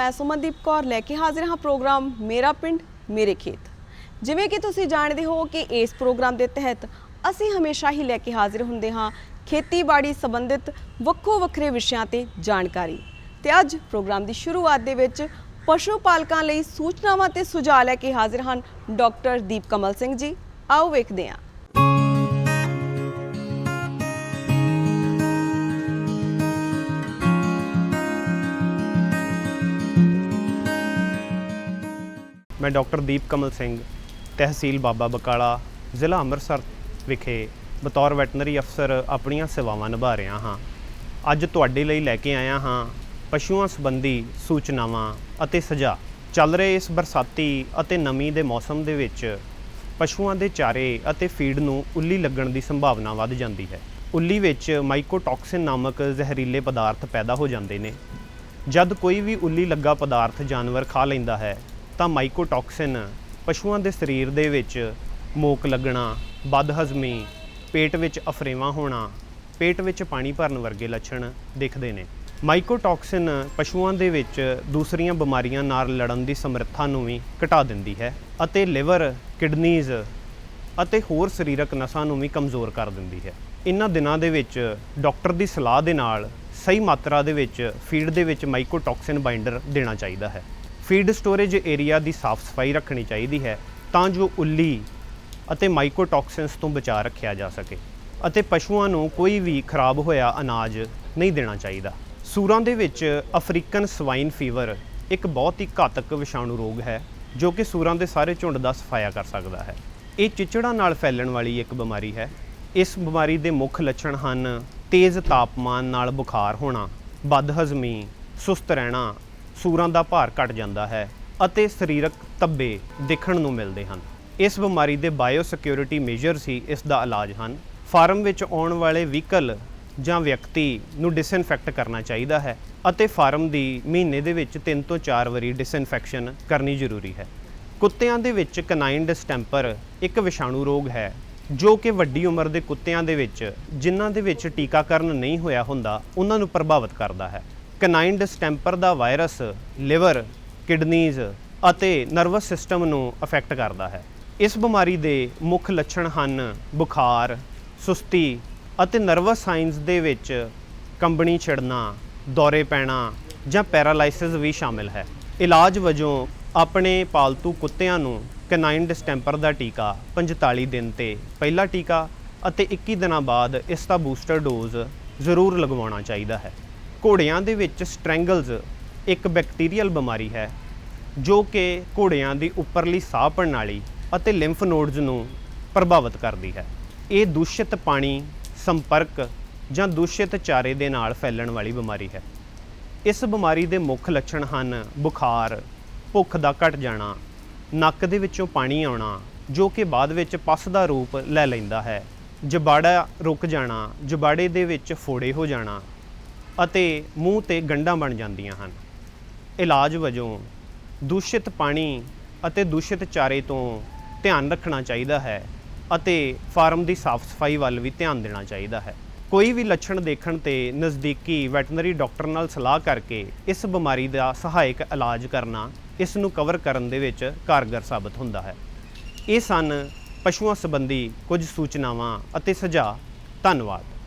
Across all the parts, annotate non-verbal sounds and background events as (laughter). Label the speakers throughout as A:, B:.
A: ਮੈਂ ਸੁਮਨਦੀਪ ਕੌਰ ਲੈ ਕੇ ਹਾਜ਼ਰ ਹਾਂ ਪ੍ਰੋਗਰਾਮ ਮੇਰਾ ਪਿੰਡ, ਮੇਰੇ ਖੇਤ। ਜਿਵੇਂ ਕਿ ਤੁਸੀਂ ਜਾਣਦੇ ਹੋ ਕਿ ਇਸ ਪ੍ਰੋਗਰਾਮ ਦੇ ਤਹਿਤ ਅਸੀਂ ਹਮੇਸ਼ਾ ਹੀ ਲੈ ਕੇ ਹਾਜ਼ਰ ਹੁੰਦੇ ਹਾਂ ਖੇਤੀਬਾੜੀ ਸੰਬੰਧਿਤ ਵੱਖੋ ਵੱਖਰੇ ਵਿਸ਼ਿਆਂ ਤੇ ਜਾਣਕਾਰੀ। ਤੇ ਅੱਜ ਪ੍ਰੋਗਰਾਮ ਦੀ ਸ਼ੁਰੂਆਤ ਦੇ ਵਿੱਚ ਪਸ਼ੂ ਪਾਲਕਾਂ ਲਈ ਸੂਚਨਾਵਾਂ ਤੇ ਸੁਝਾਅ ਲੈ ਕੇ ਹਾਜ਼ਰ ਹਨ ਡਾਕਟਰ ਦੀਪ ਕਮਲ ਸਿੰਘ ਜੀ। ਆਓ ਵੇਖਦੇ ਹਾਂ।
B: ਮੈਂ ਡਾਕਟਰ ਦੀਪ ਕਮਲ ਸਿੰਘ, ਤਹਿਸੀਲ ਬਾਬਾ ਬਕਾਲਾ, ਜ਼ਿਲ੍ਹਾ ਅੰਮ੍ਰਿਤਸਰ ਵਿਖੇ ਬਤੌਰ ਵੈਟਰਨਰੀ ਅਫਸਰ ਆਪਣੀਆਂ ਸੇਵਾਵਾਂ ਨਿਭਾ ਰਿਹਾ ਹਾਂ। ਅੱਜ ਤੁਹਾਡੇ ਲਈ ਲੈ ਕੇ ਆਇਆ ਹਾਂ ਪਸ਼ੂਆਂ ਸੰਬੰਧੀ ਸੂਚਨਾਵਾਂ ਅਤੇ ਸਜ਼ਾ ਚੱਲ ਰਹੇ ਇਸ ਬਰਸਾਤੀ ਅਤੇ ਨਮੀ ਦੇ ਮੌਸਮ ਦੇ ਵਿੱਚ ਪਸ਼ੂਆਂ ਦੇ ਚਾਰੇ ਅਤੇ ਫੀਡ ਨੂੰ ਉੱਲੀ ਲੱਗਣ ਦੀ ਸੰਭਾਵਨਾ ਵੱਧ ਜਾਂਦੀ ਹੈ। ਉੱਲੀ ਵਿੱਚ ਮਾਈਕੋਟੌਕਸਿਨ ਨਾਮਕ ਜ਼ਹਿਰੀਲੇ ਪਦਾਰਥ ਪੈਦਾ ਹੋ ਜਾਂਦੇ ਨੇ। ਜਦ ਕੋਈ ਵੀ ਉੱਲੀ ਲੱਗਾ ਪਦਾਰਥ ਜਾਨਵਰ ਖਾ ਲੈਂਦਾ ਹੈ ਤਾਂ ਮਾਈਕੋਟੌਕਸਿਨ ਪਸ਼ੂਆਂ ਦੇ ਸਰੀਰ ਦੇ ਵਿੱਚ ਮੋਕ ਲੱਗਣਾ, ਬਦਹਜ਼ਮੀ, ਪੇਟ ਵਿੱਚ ਅਫਰੇਵਾਂ ਹੋਣਾ, ਪੇਟ ਵਿੱਚ ਪਾਣੀ ਭਰਨ ਵਰਗੇ ਲੱਛਣ ਦਿਖਦੇ ਨੇ। ਮਾਈਕੋਟੌਕਸਿਨ ਪਸ਼ੂਆਂ ਦੇ ਵਿੱਚ ਦੂਸਰੀਆਂ ਬਿਮਾਰੀਆਂ ਨਾਲ ਲੜਨ ਦੀ ਸਮਰੱਥਾ ਨੂੰ ਵੀ ਘਟਾ ਦਿੰਦੀ ਹੈ ਅਤੇ ਲਿਵਰ, ਕਿਡਨੀਜ਼ ਅਤੇ ਹੋਰ ਸਰੀਰਕ ਨਸਾਂ ਨੂੰ ਵੀ ਕਮਜ਼ੋਰ ਕਰ ਦਿੰਦੀ ਹੈ। ਇਹਨਾਂ ਦਿਨਾਂ ਦੇ ਵਿੱਚ ਡਾਕਟਰ ਦੀ ਸਲਾਹ ਦੇ ਨਾਲ ਸਹੀ ਮਾਤਰਾ ਦੇ ਵਿੱਚ ਫੀਡ ਦੇ ਵਿੱਚ ਮਾਈਕੋਟੌਕਸਿਨ ਬਾਈਂਡਰ ਦੇਣਾ ਚਾਹੀਦਾ ਹੈ। ਫੀਡ ਸਟੋਰੇਜ ਏਰੀਆ ਦੀ ਸਾਫ਼ ਸਫ਼ਾਈ ਰੱਖਣੀ ਚਾਹੀਦੀ ਹੈ ਤਾਂ ਜੋ ਉੱਲੀ ਅਤੇ ਮਾਈਕੋਟੌਕਸਿਨਸ ਤੋਂ ਬਚਾ ਰੱਖਿਆ ਜਾ ਸਕੇ ਅਤੇ ਪਸ਼ੂਆਂ ਨੂੰ ਕੋਈ ਵੀ ਖਰਾਬ ਹੋਇਆ ਅਨਾਜ ਨਹੀਂ ਦੇਣਾ ਚਾਹੀਦਾ। ਸੂਰਾਂ ਦੇ ਵਿੱਚ ਅਫਰੀਕਨ ਸਵਾਈਨ ਫੀਵਰ ਇੱਕ ਬਹੁਤ ਹੀ ਘਾਤਕ ਵਿਸ਼ਾਣੂ ਰੋਗ ਹੈ ਜੋ ਕਿ ਸੂਰਾਂ ਦੇ ਸਾਰੇ ਝੁੰਡ ਦਾ ਸਫਾਇਆ ਕਰ ਸਕਦਾ ਹੈ। ਇਹ ਚਿਚੜਾਂ ਨਾਲ ਫੈਲਣ ਵਾਲੀ ਇੱਕ ਬਿਮਾਰੀ ਹੈ। ਇਸ ਬਿਮਾਰੀ ਦੇ ਮੁੱਖ ਲੱਛਣ ਹਨ ਤੇਜ਼ ਤਾਪਮਾਨ ਨਾਲ ਬੁਖਾਰ ਹੋਣਾ, ਬਦਹਜ਼ਮੀ, ਸੁਸਤ ਰਹਿਣਾ ਸੂਰਾਂ ਦਾ ਭਾਰ ਘਟ ਜਾਂਦਾ ਹੈ ਅਤੇ ਸਰੀਰਕ ਤੱਬੇ ਦੇਖਣ ਨੂੰ ਮਿਲਦੇ ਹਨ। ਇਸ ਬਿਮਾਰੀ ਦੇ ਬਾਇਓ ਸਿਕਿਉਰਿਟੀ ਮੇਜਰਸ ਹੀ ਇਸ ਦਾ ਇਲਾਜ ਹਨ। ਫਾਰਮ ਵਿੱਚ ਆਉਣ ਵਾਲੇ ਵਹੀਕਲ ਜਾਂ ਵਿਅਕਤੀ ਨੂੰ ਡਿਸਇਨਫੈਕਟ ਕਰਨਾ ਚਾਹੀਦਾ ਹੈ ਅਤੇ ਫਾਰਮ ਦੀ ਮਹੀਨੇ ਦੇ ਵਿੱਚ 3 ਤੋਂ 4 ਵਾਰੀ ਡਿਸਇਨਫੈਕਸ਼ਨ ਕਰਨੀ ਜ਼ਰੂਰੀ ਹੈ। ਕੁੱਤਿਆਂ ਦੇ ਵਿੱਚ ਕਨਾਈਨ ਡਿਸਟੈਂਪਰ ਇੱਕ ਵਿਸ਼ਾਣੂ ਰੋਗ ਹੈ, ਜੋ ਕਿ ਵੱਡੀ ਉਮਰ ਦੇ ਕੁੱਤਿਆਂ ਦੇ ਵਿੱਚ, ਜਿਨ੍ਹਾਂ ਦੇ ਵਿੱਚ ਟੀਕਾਕਰਨ ਨਹੀਂ ਹੋਇਆ ਹੁੰਦਾ, ਉਹਨਾਂ ਨੂੰ ਪ੍ਰਭਾਵਿਤ ਕਰਦਾ ਹੈ। ਕਨਾਈਨ ਡਿਸਟੈਂਪਰ ਦਾ ਵਾਇਰਸ ਲਿਵਰ, ਕਿਡਨੀਜ਼ ਅਤੇ ਨਰਵਸ ਸਿਸਟਮ ਨੂੰ ਅਫੈਕਟ ਕਰਦਾ ਹੈ। ਇਸ ਬਿਮਾਰੀ ਦੇ ਮੁੱਖ ਲੱਛਣ ਹਨ ਬੁਖਾਰ, ਸੁਸਤੀ ਅਤੇ ਨਰਵਸ ਸਾਈਨਸ ਦੇ ਵਿੱਚ ਕੰਬਣੀ ਛਿੜਨਾ, ਦੌਰੇ ਪੈਣਾ ਜਾਂ ਪੈਰਾਲਾਈਸਿਸ ਵੀ ਸ਼ਾਮਿਲ ਹੈ। ਇਲਾਜ ਵਜੋਂ ਆਪਣੇ ਪਾਲਤੂ ਕੁੱਤਿਆਂ ਨੂੰ ਕਨਾਈਨ ਡਿਸਟੈਂਪਰ ਦਾ ਟੀਕਾ 45 ਦਿਨ ਤੇ ਪਹਿਲਾ ਟੀਕਾ ਅਤੇ 21 ਦਿਨਾਂ ਬਾਅਦ ਇਸ ਦਾ ਬੂਸਟਰ ਡੋਜ਼ ਜ਼ਰੂਰ ਲਗਵਾਉਣਾ ਚਾਹੀਦਾ ਹੈ। ਘੋੜਿਆਂ ਦੇ ਵਿੱਚ ਸਟ੍ਰੈਂਗਲਸ ਇੱਕ ਬੈਕਟੀਰੀਅਲ ਬਿਮਾਰੀ ਹੈ, ਜੋ ਕਿ ਘੋੜਿਆਂ ਦੀ ਉੱਪਰਲੀ ਸਾਹ ਪ੍ਰਣਾਲੀ ਅਤੇ ਲਿੰਫ ਨੋਡਸ ਨੂੰ ਪ੍ਰਭਾਵਿਤ ਕਰਦੀ ਹੈ। ਇਹ ਦੂਸ਼ਿਤ ਪਾਣੀ, ਸੰਪਰਕ ਜਾਂ ਦੂਸ਼ਿਤ ਚਾਰੇ ਦੇ ਨਾਲ ਫੈਲਣ ਵਾਲੀ ਬਿਮਾਰੀ ਹੈ। ਇਸ ਬਿਮਾਰੀ ਦੇ ਮੁੱਖ ਲੱਛਣ ਹਨ ਬੁਖਾਰ, ਭੁੱਖ ਦਾ ਘਟ ਜਾਣਾ, ਨੱਕ ਦੇ ਵਿੱਚੋਂ ਪਾਣੀ ਆਉਣਾ, ਜੋ ਕਿ ਬਾਅਦ ਵਿੱਚ ਪਸ ਦਾ ਰੂਪ ਲੈ ਲੈਂਦਾ ਹੈ, ਜਬਾੜਾ ਰੁਕ ਜਾਣਾ, ਜਬਾੜੇ ਦੇ ਵਿੱਚ ਫੋੜੇ ਹੋ ਜਾਣਾ ਅਤੇ ਮੂੰਹ ਤੇ ਗੰਢਾਂ ਬਣ ਜਾਂਦੀਆਂ ਹਨ। ਇਲਾਜ ਵਜੋਂ ਦੂਸ਼ਿਤ ਪਾਣੀ ਅਤੇ ਦੂਸ਼ਿਤ ਚਾਰੇ ਤੋਂ ਧਿਆਨ ਰੱਖਣਾ ਚਾਹੀਦਾ ਹੈ ਅਤੇ ਫਾਰਮ ਦੀ ਸਾਫ਼ ਸਫ਼ਾਈ ਵੱਲ ਵੀ ਧਿਆਨ ਦੇਣਾ ਚਾਹੀਦਾ ਹੈ। ਕੋਈ ਵੀ ਲੱਛਣ ਦੇਖਣ ਤੇ ਨਜ਼ਦੀਕੀ ਵੈਟਰਨਰੀ ਡਾਕਟਰ ਨਾਲ ਸਲਾਹ ਕਰਕੇ ਇਸ ਬਿਮਾਰੀ ਦਾ ਸਹਾਇਕ ਇਲਾਜ ਕਰਨਾ ਇਸ ਨੂੰ ਕਵਰ ਕਰਨ ਦੇ ਵਿੱਚ ਕਾਰਗਰ ਸਾਬਤ ਹੁੰਦਾ ਹੈ। ਇਹ ਸਨ ਪਸ਼ੂਆਂ ਸੰਬੰਧੀ ਕੁਝ ਸੂਚਨਾਵਾਂ ਅਤੇ ਸੁਝਾਅ। ਧੰਨਵਾਦ।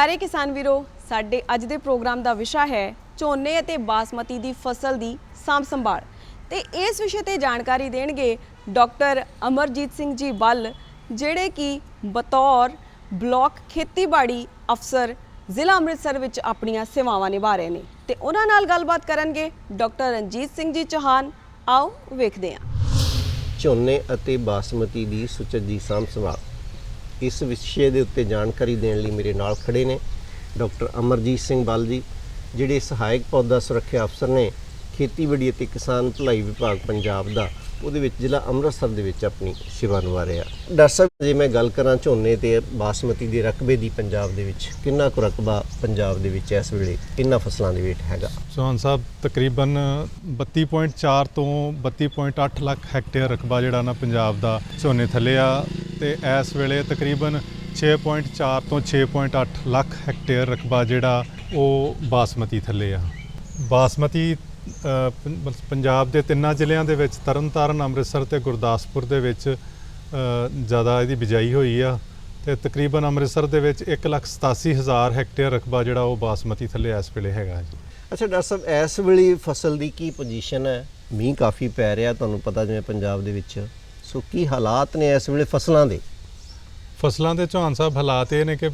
A: ਪਿਆਰੇ ਕਿਸਾਨ ਵੀਰੋ, ਸਾਡੇ ਅੱਜ ਦੇ ਪ੍ਰੋਗਰਾਮ ਦਾ ਵਿਸ਼ਾ ਹੈ ਝੋਨੇ ਅਤੇ ਬਾਸਮਤੀ ਦੀ ਫਸਲ ਦੀ ਸਾਂਭ ਸੰਭਾਲ। ਤੇ ਇਸ ਵਿਸ਼ੇ ਤੇ ਜਾਣਕਾਰੀ ਦੇਣਗੇ ਡਾਕਟਰ ਅਮਰਜੀਤ ਸਿੰਘ ਜੀ ਬੱਲ ਜਿਹੜੇ ਕਿ ਬਤੌਰ ਬਲਾਕ ਖੇਤੀਬਾੜੀ ਅਫਸਰ ਜ਼ਿਲ੍ਹਾ ਅੰਮ੍ਰਿਤਸਰ ਵਿੱਚ ਆਪਣੀਆਂ ਸੇਵਾਵਾਂ ਨਿਭਾ ਰਹੇ ਨੇ। ਤੇ ਉਹਨਾਂ ਨਾਲ ਗੱਲਬਾਤ ਕਰਨਗੇ ਡਾਕਟਰ ਰਣਜੀਤ ਸਿੰਘ ਜੀ ਚੌਹਾਨ। ਆਓ ਵੇਖਦੇ ਹਾਂ।
C: ਝੋਨੇ ਅਤੇ ਬਾਸਮਤੀ ਦੀ ਸੁਚੱਜੀ ਸਾਂਭ ਸੰਭਾਲ। ਇਸ ਵਿਸ਼ੇ ਦੇ ਉੱਤੇ ਜਾਣਕਾਰੀ ਦੇਣ ਲਈ ਮੇਰੇ ਨਾਲ ਖੜੇ ਨੇ ਡਾਕਟਰ ਅਮਰਜੀਤ ਸਿੰਘ ਬਲ ਜੀ, ਜਿਹੜੇ ਸਹਾਇਕ ਪੌਦਾ ਸੁਰੱਖਿਆ ਅਫਸਰ ਨੇ ਖੇਤੀਬਾੜੀ ਅਤੇ ਕਿਸਾਨ ਭਲਾਈ ਵਿਭਾਗ ਪੰਜਾਬ ਦਾ। ਉਹਦੇ ਵਿੱਚ ਜ਼ਿਲ੍ਹਾ ਅੰਮ੍ਰਿਤਸਰ ਦੇ ਵਿੱਚ ਆਪਣੀ ਸੇਵਾ ਨਿਭਾ ਰਿਹਾ। ਡਾਕਟਰ ਸਾਹਿਬ, ਜੇ ਮੈਂ ਗੱਲ ਕਰਾਂ ਝੋਨੇ ਤੇ ਬਾਸਮਤੀ ਦੇ ਰਕਬੇ ਦੀ ਪੰਜਾਬ ਦੇ ਵਿੱਚ, ਕਿੰਨਾ ਕੁ ਰਕਬਾ ਪੰਜਾਬ ਦੇ ਵਿੱਚ ਇਸ ਵੇਲੇ, ਕਿੰਨਾ ਫਸਲਾਂ ਦੇ ਵਿੱਚ ਹੈਗਾ?
D: ਚੌਹਾਨ ਸਾਹਿਬ, ਤਕਰੀਬਨ 32.4 ਤੋਂ 32.8 ਲੱਖ ਹੈਕਟੇਅਰ ਰਕਬਾ ਜਿਹੜਾ ਨਾ ਪੰਜਾਬ ਦਾ ਝੋਨੇ ਥੱਲੇ ਆ। ਤੇ ਇਸ ਵੇਲੇ ਤਕਰੀਬਨ 6.4 ਤੋਂ 6.8 ਲੱਖ ਹੈਕਟੇਅਰ ਰਕਬਾ ਜਿਹੜਾ ਉਹ ਬਾਸਮਤੀ ਥੱਲੇ ਆ। ਬਾਸਮਤੀ ਪੰਜਾਬ ਦੇ ਤਿੰਨਾਂ ਜ਼ਿਲ੍ਹਿਆਂ ਦੇ ਵਿੱਚ ਤਰਨਤਾਰਨ ਅੰਮ੍ਰਿਤਸਰ ਤੇ ਗੁਰਦਾਸਪੁਰ ਦੇ ਵਿੱਚ ਜ਼ਿਆਦਾ ਇਹਦੀ ਬਿਜਾਈ ਹੋਈ ਆ ਤੇ ਤਕਰੀਬਨ ਅੰਮ੍ਰਿਤਸਰ ਦੇ ਵਿੱਚ 1,87,000 ਹੈਕਟੇਅਰ ਰਕਬਾ ਜਿਹੜਾ ਉਹ ਬਾਸਮਤੀ ਥੱਲੇ ਇਸ ਵੇਲੇ ਹੈਗਾ ਜੀ।
C: ਅੱਛਾ ਡਾਕਟਰ ਸਾਹਿਬ ਇਸ ਵੇਲੇ ਫਸਲ ਦੀ ਕੀ ਪੋਜੀਸ਼ਨ ਹੈ? ਮੀਂਹ ਕਾਫੀ ਪੈ ਰਿਹਾ ਤੁਹਾਨੂੰ ਪਤਾ ਜਿਵੇਂ ਪੰਜਾਬ ਦੇ ਵਿੱਚ ਸੋ ਕੀ ਹਾਲਾਤ ਨੇ ਇਸ ਵੇਲੇ ਫਸਲਾਂ ਦੇ?
D: ਫਸਲਾਂ ਦੇ ਚੌਹਾਨ ਸਾਹਿਬ ਹਾਲਾਤ ਇਹ ਨੇ ਕਿ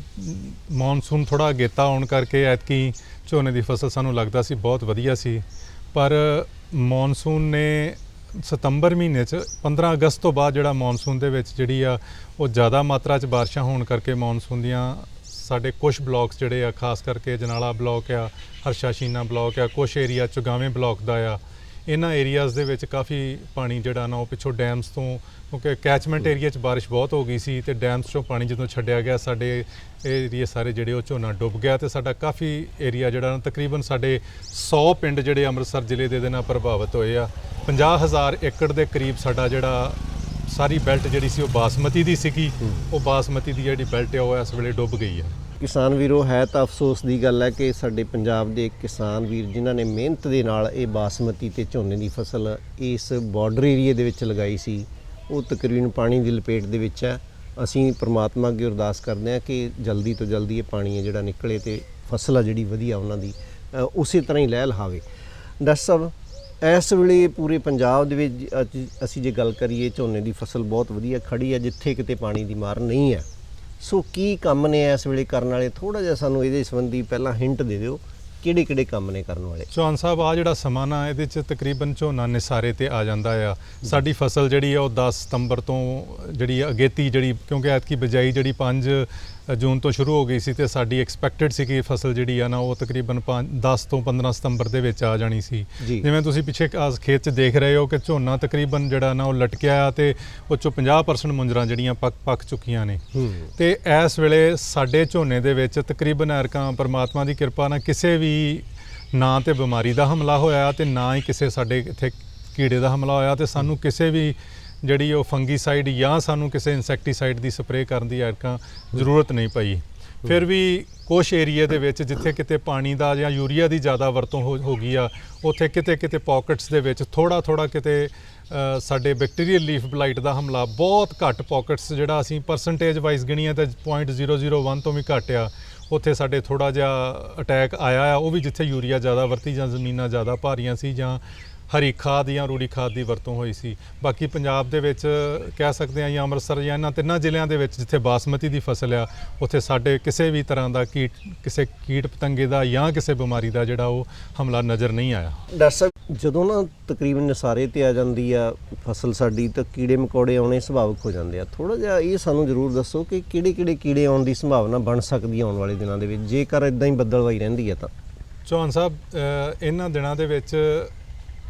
D: ਮੌਨਸੂਨ ਥੋੜਾ ਅਗੇਤਾ ਆਉਣ ਕਰਕੇ ਐਤਕੀ ਝੋਨੇ ਦੀ ਫਸਲ ਸਾਨੂੰ ਲੱਗਦਾ ਸੀ ਬਹੁਤ ਵਧੀਆ ਸੀ। ਪਰ ਮੌਨਸੂਨ ਨੇ ਸਤੰਬਰ ਮਹੀਨੇ ਚ 15 ਅਗਸਤ ਤੋਂ ਬਾਅਦ ਜਿਹੜਾ ਮੌਨਸੂਨ ਦੇ ਵਿੱਚ ਜਿਹੜੀ ਆ ਉਹ ਜ਼ਿਆਦਾ ਮਾਤਰਾ ਚ ਬਾਰਿਸ਼ਾਂ ਹੋਣ ਕਰਕੇ ਮੌਨਸੂਨ ਦੀਆਂ ਸਾਡੇ ਕੁਝ ਬਲਾਕਸ ਜਿਹੜੇ ਆ, ਖਾਸ ਕਰਕੇ ਜਨਾਲਾ ਬਲਾਕ ਆ ਹਰਸ਼ਾਸ਼ੀਨਾ ਬਲਾਕ ਆ ਕੁਝ ਏਰੀਆ ਚੁਗਾਵੇਂ ਬਲਾਕ ਦਾ ਆ ਇਹਨਾਂ ਏਰੀਆਜ਼ ਦੇ ਵਿੱਚ ਕਾਫੀ ਪਾਣੀ ਜਿਹੜਾ ਨਾ ਉਹ ਪਿੱਛੋਂ ਡੈਮਸ ਤੋਂ ਕਿਉਂਕਿ ਕੈਚਮੈਂਟ ਏਰੀਆ 'ਚ ਬਾਰਿਸ਼ ਬਹੁਤ ਹੋ ਗਈ ਸੀ ਤੇ ਡੈਮਸ 'ਚੋਂ ਪਾਣੀ ਜਦੋਂ ਛੱਡਿਆ ਗਿਆ ਸਾਡੇ ਏਰੀਏ ਸਾਰੇ ਜਿਹੜੇ ਉਹ ਝੋਨਾ ਡੁੱਬ ਗਿਆ ਤੇ ਸਾਡਾ ਕਾਫੀ ਏਰੀਆ ਜਿਹੜਾ ਨਾ ਤਕਰੀਬਨ ਸਾਡੇ 100 ਪਿੰਡ ਜਿਹੜੇ ਅੰਮ੍ਰਿਤਸਰ ਜ਼ਿਲ੍ਹੇ ਦੇ ਦੇ ਨਾਲ ਪ੍ਰਭਾਵਿਤ ਹੋਏ ਆ। 50000 ਏਕੜ ਦੇ ਕਰੀਬ ਸਾਡਾ ਜਿਹੜਾ ਸਾਰੀ ਬੈਲਟ ਜਿਹੜੀ ਸੀ ਉਹ ਬਾਸਮਤੀ ਦੀ ਸੀਗੀ। ਉਹ ਬਾਸਮਤੀ ਦੀ ਜਿਹੜੀ ਬੈਲਟ ਹੈ ਉਹ ਇਸ ਵੇਲੇ ਡੁੱਬ ਗਈ ਹੈ
C: ਕਿਸਾਨ ਵੀਰੋ, ਹੈ ਤਾਂ ਅਫਸੋਸ ਦੀ ਗੱਲ ਹੈ ਕਿ ਸਾਡੇ ਪੰਜਾਬ ਦੇ ਕਿਸਾਨ ਵੀਰ ਜਿਨ੍ਹਾਂ ਨੇ ਮਿਹਨਤ ਦੇ ਨਾਲ ਇਹ ਬਾਸਮਤੀ ਤੇ ਝੋਨੇ ਦੀ ਫਸਲ ਇਸ ਬਾਰਡਰ ਏਰੀਏ ਦੇ ਵਿੱਚ ਲਗਾਈ ਸੀ, ਉਹ ਤਕਰੀਬਨ ਪਾਣੀ ਦੀ ਲਪੇਟ ਦੇ ਵਿੱਚ ਹੈ। ਅਸੀਂ ਪ੍ਰਮਾਤਮਾ ਅੱਗੇ ਅਰਦਾਸ ਕਰਦੇ ਹਾਂ ਕਿ ਜਲਦੀ ਤੋਂ ਜਲਦੀ ਇਹ ਪਾਣੀ ਹੈ ਜਿਹੜਾ ਨਿਕਲੇ ਤੇ ਫਸਲ ਆ ਜਿਹੜੀ ਵਧੀਆ ਉਹਨਾਂ ਦੀ ਉਸੇ ਤਰ੍ਹਾਂ ਹੀ ਲਹਿ ਲਹਾਵੇ ਡਾਕਟਰ ਸਾਹਿਬ, ਇਸ ਵੇਲੇ ਪੂਰੇ ਪੰਜਾਬ ਦੇ ਵਿੱਚ ਅੱਜ ਅਸੀਂ ਜੇ ਗੱਲ ਕਰੀਏ, ਝੋਨੇ ਦੀ ਫਸਲ ਬਹੁਤ ਵਧੀਆ ਖੜੀ ਹੈ, ਜਿੱਥੇ ਕਿਤੇ ਪਾਣੀ ਦੀ ਮਾਰ ਨਹੀਂ ਹੈ। ਸੋ ਕੀ ਕੰਮ ਨੇ ਇਸ ਵੇਲੇ ਕਰਨ ਵਾਲੇ? ਥੋੜਾ ਜਿਹਾ ਸਾਨੂੰ ਇਹਦੇ ਸੰਬੰਧੀ ਪਹਿਲਾਂ ਹਿੰਟ ਦੇ ਦਿਓ, ਕਿਹੜੇ ਕਿਹੜੇ ਕੰਮ ਨੇ ਕਰਨ ਵਾਲੇ?
D: ਚੌਹਾਨ ਸਾਹਿਬ ਆ ਜਿਹੜਾ ਸਮਾਂ ਨਾ, ਇਹਦੇ ਚ ਤਕਰੀਬਨ ਝੋਨਾ ਨਿਸਾਰੇ ਤੇ ਆ ਜਾਂਦਾ ਆ। ਸਾਡੀ ਫਸਲ ਜਿਹੜੀ ਆ, ਉਹ 10 ਸਤੰਬਰ ਤੋਂ ਜਿਹੜੀ ਆ, ਅਗੇਤੀ ਜਿਹੜੀ, ਕਿਉਂਕਿ ਐਤਕੀ ਬਿਜਾਈ ਜਿਹੜੀ 5 ਜੂਨ ਤੋਂ ਸ਼ੁਰੂ ਹੋ ਗਈ ਸੀ ਤੇ ਸਾਡੀ ਐਕਸਪੈਕਟਡ ਸੀ ਕਿ ਫਸਲ ਜਿਹੜੀ ਆ ਨਾ ਉਹ ਤਕਰੀਬਨ 10 ਤੋਂ 15 ਸਤੰਬਰ ਦੇ ਵਿੱਚ ਆ ਜਾਣੀ ਸੀ। ਜਿਵੇਂ ਤੁਸੀਂ ਪਿੱਛੇ ਆਸ ਖੇਤ 'ਚ ਦੇਖ ਰਹੇ ਹੋ ਕਿ ਝੋਨਾ ਤਕਰੀਬਨ ਜਿਹੜਾ ਨਾ ਉਹ ਲਟਕਿਆ ਆ ਤੇ ਉਹ ਚੋਂ 50% ਮੁੰਜਰਾਂ ਜਿਹੜੀਆਂ ਪੱਕ ਪੱਕ ਚੁੱਕੀਆਂ ਨੇ। ਤੇ ਇਸ ਵੇਲੇ ਸਾਡੇ ਝੋਨੇ ਦੇ ਵਿੱਚ ਤਕਰੀਬਨ ਐਰਕਾਂ ਪਰਮਾਤਮਾ ਦੀ ਕਿਰਪਾ ਨਾਲ ਕਿਸੇ ਵੀ ਨਾ ਤੇ ਬਿਮਾਰੀ ਦਾ ਹਮਲਾ ਹੋਇਆ ਤੇ ਨਾ ਹੀ ਕਿਸੇ ਸਾਡੇ ਇੱਥੇ ਕੀੜੇ ਦਾ ਹਮਲਾ ਹੋਇਆ ਤੇ ਸਾਨੂੰ ਕਿਸੇ ਵੀ ਜਿਹੜੀ ਉਹ ਫੰਗੀਸਾਈਡ ਜਾਂ ਸਾਨੂੰ ਕਿਸੇ ਇਨਸੈਕਟੀਸਾਈਡ ਦੀ ਸਪਰੇਅ ਕਰਨ ਦੀ ਐਰਕਾਂ ਜ਼ਰੂਰਤ ਨਹੀਂ ਪਈ। ਫਿਰ ਵੀ ਕੁਝ ਏਰੀਆ ਦੇ ਵਿੱਚ ਜਿੱਥੇ ਕਿਤੇ ਪਾਣੀ ਦਾ ਜਾਂ ਯੂਰੀਆ ਦੀ ਜ਼ਿਆਦਾ ਵਰਤੋਂ ਹੋ ਹੋ ਗਈ ਆ, ਉੱਥੇ ਕਿਤੇ ਕਿਤੇ ਪਾਕਟਸ ਦੇ ਵਿੱਚ ਥੋੜਾ ਥੋੜਾ ਕਿਤੇ ਸਾਡੇ ਬੈਕਟੀਰੀਅਲ ਲੀਫ ਬਲਾਈਟ ਦਾ ਹਮਲਾ ਬਹੁਤ ਘੱਟ ਪਾਕਟਸ ਜਿਹੜਾ ਅਸੀਂ ਪਰਸੈਂਟੇਜ ਵਾਈਜ਼ ਗਿਣੀਆਂ ਤੇ 0.001 ਤੋਂ ਵੀ ਘੱਟ ਆ, ਉੱਥੇ ਸਾਡੇ ਥੋੜਾ ਜਿਹਾ ਅਟੈਕ ਆਇਆ ਆ, ਉਹ ਵੀ ਜਿੱਥੇ ਯੂਰੀਆ ਜ਼ਿਆਦਾ ਵਰਤੀ ਜਾਂ ਜ਼ਮੀਨਾਂ ਜ਼ਿਆਦਾ ਭਾਰੀਆਂ ਸੀ ਜਾਂ ਹਰੀ ਖਾਦ ਜਾਂ ਰੂੜੀ ਖਾਦ ਦੀ ਵਰਤੋਂ ਹੋਈ ਸੀ। ਬਾਕੀ ਪੰਜਾਬ ਦੇ ਵਿੱਚ ਕਹਿ ਸਕਦੇ ਆ ਜਾਂ ਅੰਮ੍ਰਿਤਸਰ ਜਾਂ ਇਹਨਾਂ ਤਿੰਨਾਂ ਜ਼ਿਲ੍ਹਿਆਂ ਦੇ ਵਿੱਚ ਜਿੱਥੇ ਬਾਸਮਤੀ ਦੀ ਫਸਲ ਆ ਉੱਥੇ ਸਾਡੇ ਕਿਸੇ ਵੀ ਤਰ੍ਹਾਂ ਦਾ ਕੀਟ ਕਿਸੇ ਕੀਟ ਪਤੰਗੇ ਦਾ ਜਾਂ ਕਿਸੇ ਬਿਮਾਰੀ ਦਾ ਜਿਹੜਾ ਉਹ ਹਮਲਾ ਨਜ਼ਰ ਨਹੀਂ ਆਇਆ।
C: ਡਾਕਟਰ ਸਾਹਿਬ ਜਦੋਂ ਨਾ ਤਕਰੀਬਨ ਨਸਾਰੇ ਤੇ ਆ ਜਾਂਦੀ ਆ ਫਸਲ ਸਾਡੀ ਤਾਂ ਕੀੜੇ ਮਕੌੜੇ ਆਉਣੇ ਸੁਭਾਵਿਕ ਹੋ ਜਾਂਦੇ ਆ। ਥੋੜਾ ਜਿਹਾ ਇਹ ਸਾਨੂੰ ਜ਼ਰੂਰ ਦੱਸੋ ਕਿ ਕਿਹੜੇ ਕਿਹੜੇ ਕੀੜੇ ਆਉਣ ਦੀ ਸੰਭਾਵਨਾ ਬਣ ਸਕਦੀ ਆਉਣ ਵਾਲੇ ਦਿਨਾਂ ਦੇ ਵਿੱਚ ਜੇਕਰ ਇਦਾਂ ਹੀ ਬੱਦਲਵਾਈ ਰਹਿੰਦੀ ਆ ਤਾਂ।
D: ਚੌਹਾਨ ਸਾਹਿਬ ਇਹਨਾਂ ਦਿਨਾਂ ਦੇ ਵਿੱਚ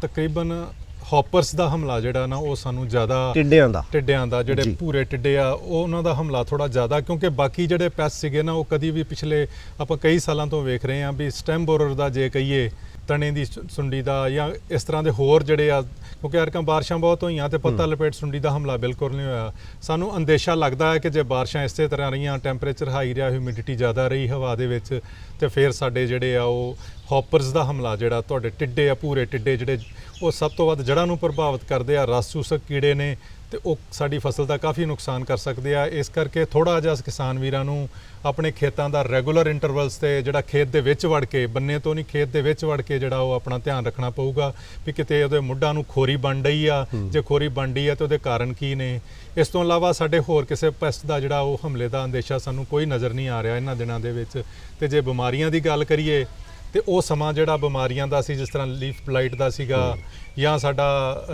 D: ਤਕਰੀਬਨ ਹੌਪਰਸ ਦਾ ਹਮਲਾ ਜਿਹੜਾ ਨਾ ਉਹ ਸਾਨੂੰ ਜ਼ਿਆਦਾ
C: ਟਿੱਡਿਆਂ ਦਾ
D: ਟਿੱਡਿਆਂ ਦਾ ਜਿਹੜੇ। ਪੂਰੇ ਟਿੱਡੇ ਆ ਉਹ ਉਹਨਾਂ ਦਾ ਹਮਲਾ ਥੋੜਾ ਜ਼ਿਆਦਾ ਕਿਉਂਕਿ ਬਾਕੀ ਜਿਹੜੇ ਪੈਸ ਸੀਗੇ ਨਾ ਉਹ ਕਦੀ ਵੀ ਪਿਛਲੇ ਆਪਾਂ ਕਈ ਸਾਲਾਂ ਤੋਂ ਵੇਖ ਰਹੇ ਆ ਵੀ ਸਟੈਮ ਬੋਰਰ ਦਾ ਜੇ ਕਹੀਏ ਤਣੇ ਦੀ ਸੁੰਡੀ ਦਾ ਜਾਂ ਇਸ ਤਰ੍ਹਾਂ ਦੇ ਹੋਰ ਜਿਹੜੇ ਆ ਕਿਉਂਕਿ ਅਰਕਾਂ ਬਾਰਿਸ਼ਾਂ ਬਹੁਤ ਹੋਈਆਂ ਤੇ ਪੱਤਾ ਲਪੇਟ ਸੁੰਡੀ ਦਾ ਹਮਲਾ ਬਿਲਕੁਲ ਨਹੀਂ ਹੋਇਆ। ਸਾਨੂੰ ਅੰਦੇਸ਼ਾ ਲੱਗਦਾ ਹੈ ਕਿ ਜੇ ਬਾਰਿਸ਼ਾਂ ਇਸੇ ਤਰ੍ਹਾਂ ਰਹੀਆਂ ਟੈਂਪਰੇਚਰ ਹਾਈ ਰਿਹਾ ਹਿਊਮਿਡਿਟੀ ਜ਼ਿਆਦਾ ਰਹੀ ਹਵਾ ਦੇ ਵਿੱਚ ਤੇ ਫਿਰ ਸਾਡੇ ਜਿਹੜੇ ਆ ਉਹ ਹੌਪਰਸ ਦਾ ਹਮਲਾ ਜਿਹੜਾ ਤੁਹਾਡੇ ਟਿੱਡੇ ਆ ਪੂਰੇ ਟਿੱਡੇ ਜਿਹੜੇ ਉਹ ਸਭ ਤੋਂ ਵੱਧ ਜੜ੍ਹਾਂ ਨੂੰ ਪ੍ਰਭਾਵਿਤ ਕਰਦੇ ਆ। ਰਸ ਚੂਸਕ ਕੀੜੇ ਨੇ ਤੇ ਉਹ ਸਾਡੀ ਫਸਲ ਦਾ ਕਾਫੀ ਨੁਕਸਾਨ ਕਰ ਸਕਦੇ ਆ। ਇਸ ਕਰਕੇ ਥੋੜਾ ਜਿਹਾ ਕਿਸਾਨ ਵੀਰਾਂ ਨੂੰ ਆਪਣੇ ਖੇਤਾਂ ਦਾ ਰੈਗੂਲਰ ਇੰਟਰਵਲਸ ਤੇ ਜਿਹੜਾ ਖੇਤ ਦੇ ਵਿੱਚ ਵੜ ਕੇ ਬੰਨੇ ਤੋਂ ਨਹੀਂ ਖੇਤ ਦੇ ਵਿੱਚ ਵੜ ਕੇ ਜਿਹੜਾ ਉਹ ਆਪਣਾ ਧਿਆਨ ਰੱਖਣਾ ਪਊਗਾ ਵੀ ਕਿਤੇ ਉਹਦੇ ਮੁੱਢਾਂ ਨੂੰ ਖੋਰੀ ਬਣ ਰਹੀ ਆ। ਜੇ ਖੋਰੀ ਬਣ ਰਹੀ ਆ ਤੇ ਉਹਦੇ ਕਾਰਨ ਕੀ ਨੇ? ਇਸ ਤੋਂ ਇਲਾਵਾ ਸਾਡੇ ਹੋਰ ਕਿਸੇ ਪੈਸਟ ਦਾ ਜਿਹੜਾ ਉਹ ਹਮਲੇ ਦਾ ਅੰਦੇਸ਼ਾ ਸਾਨੂੰ ਕੋਈ ਨਜ਼ਰ ਨਹੀਂ ਆ ਰਿਹਾ ਇਹਨਾਂ ਦਿਨਾਂ ਦੇ ਵਿੱਚ। ਤੇ ਜੇ ਬਿਮਾਰੀਆਂ ਦੀ ਗੱਲ ਕਰੀਏ ਤੇ ਉਹ ਸਮਾਂ ਜਿਹੜਾ ਬਿਮਾਰੀਆਂ ਦਾ ਸੀ ਜਿਸ ਤਰ੍ਹਾਂ ਲੀਫ ਬਲਾਈਟ ਦਾ ਸੀਗਾ ਜਾਂ ਸਾਡਾ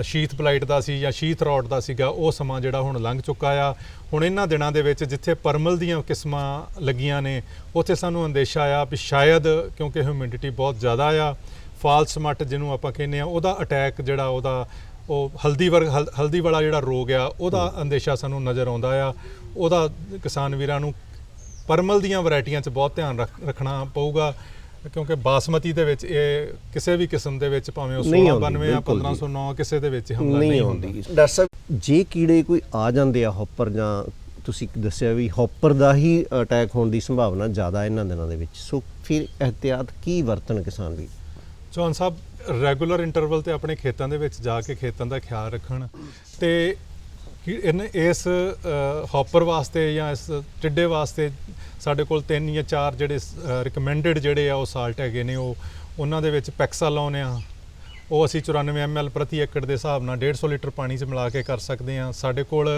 D: ਸ਼ੀਥ ਬਲਾਈਟ ਦਾ ਸੀ ਜਾਂ ਸ਼ੀਥ ਰੌਟ ਦਾ ਸੀਗਾ ਉਹ ਸਮਾਂ ਜਿਹੜਾ ਹੁਣ ਲੰਘ ਚੁੱਕਾ ਆ। ਹੁਣ ਇਹਨਾਂ ਦਿਨਾਂ ਦੇ ਵਿੱਚ ਜਿੱਥੇ ਪਰਮਲ ਦੀਆਂ ਕਿਸਮਾਂ ਲੱਗੀਆਂ ਨੇ ਉੱਥੇ ਸਾਨੂੰ ਅੰਦੇਸ਼ਾ ਆ ਵੀ ਸ਼ਾਇਦ ਕਿਉਂਕਿ ਹਿਊਮਿਡਿਟੀ ਬਹੁਤ ਜ਼ਿਆਦਾ ਆ ਫਾਲਸ ਮਟ ਜਿਹਨੂੰ ਆਪਾਂ ਕਹਿੰਦੇ ਆ ਉਹਦਾ ਅਟੈਕ ਜਿਹੜਾ ਉਹਦਾ ਉਹ ਹਲਦੀ ਵਰ ਹਲ- ਹਲਦੀ ਵਾਲਾ ਜਿਹੜਾ ਰੋਗ ਆ ਉਹਦਾ ਅੰਦੇਸ਼ਾ ਸਾਨੂੰ ਨਜ਼ਰ ਆਉਂਦਾ ਆ। ਉਹਦਾ ਕਿਸਾਨ ਵੀਰਾਂ ਨੂੰ ਪਰਮਲ ਦੀਆਂ ਵੈਰਾਈਟੀਆਂ 'ਚ ਬਹੁਤ ਧਿਆਨ ਰੱਖ- ਰੱਖਣਾ ਪਊਗਾ। ਕਿਉਂਕਿ ਬਾਸਮਤੀ ਦੇ ਵਿੱਚ ਇਹ ਕਿਸੇ ਵੀ ਕਿਸਮ ਦੇ ਵਿੱਚ ਭਾਵੇਂ ਉਹ
C: ਨਹੀਂ
D: 1692
C: ਆਉਂਦੀ,
D: ਜਾਂ
C: ਬਿਲਕੁਲ ਜੀ।
D: 1509 ਕਿਸੇ ਦੇ ਵਿੱਚ ਹਮਲਾ
C: ਨਹੀਂ
D: ਹੁੰਦਾ।
C: ਡਾਕਟਰ ਸਾਹਿਬ ਜੇ ਕੀੜੇ ਕੋਈ ਆ ਜਾਂਦੇ ਆ ਹੌਪਰ ਜਾਂ ਤੁਸੀਂ ਦੱਸਿਆ ਵੀ ਹੌਪਰ ਦਾ ਹੀ ਅਟੈਕ ਹੋਣ ਦੀ ਸੰਭਾਵਨਾ ਜ਼ਿਆਦਾ ਇਹਨਾਂ ਦਿਨਾਂ ਦੇ ਵਿੱਚ ਸੋ ਫਿਰ ਅਹਤਿਆਤ ਕੀ ਵਰਤਣ ਕਿਸਾਨ ਵੀ?
D: ਚੌਹਾਨ ਸਾਹਿਬ ਰੈਗੂਲਰ ਇੰਟਰਵਲ ਤੇ ਆਪਣੇ ਖੇਤਾਂ ਦੇ ਵਿੱਚ ਜਾ ਕੇ ਖੇਤਾਂ ਦਾ ਖਿਆਲ ਰੱਖਣ ਤੇ ਕਿ ਇਹਨੇ, ਇਸ ਹੌਪਰ ਵਾਸਤੇ ਜਾਂ ਇਸ ਟਿੱਡੇ ਵਾਸਤੇ ਸਾਡੇ ਕੋਲ ਤਿੰਨ ਜਾਂ ਚਾਰ ਜਿਹੜੇ ਰਿਕਮੈਂਡਡ ਜਿਹੜੇ ਆ ਉਹ ਸਾਲਟ ਹੈਗੇ ਨੇ, ਉਹ ਉਹਨਾਂ ਦੇ ਵਿੱਚ ਪੈਕਸਾ ਲਾਉਨੇ ਆ ਉਹ ਅਸੀਂ 94 ml ਪ੍ਰਤੀ ਏਕੜ ਦੇ ਹਿਸਾਬ ਨਾਲ 150 ਲੀਟਰ ਪਾਣੀ 'ਚ ਮਿਲਾ ਕੇ ਕਰ ਸਕਦੇ ਆ ਸਾਡੇ ਕੋਲ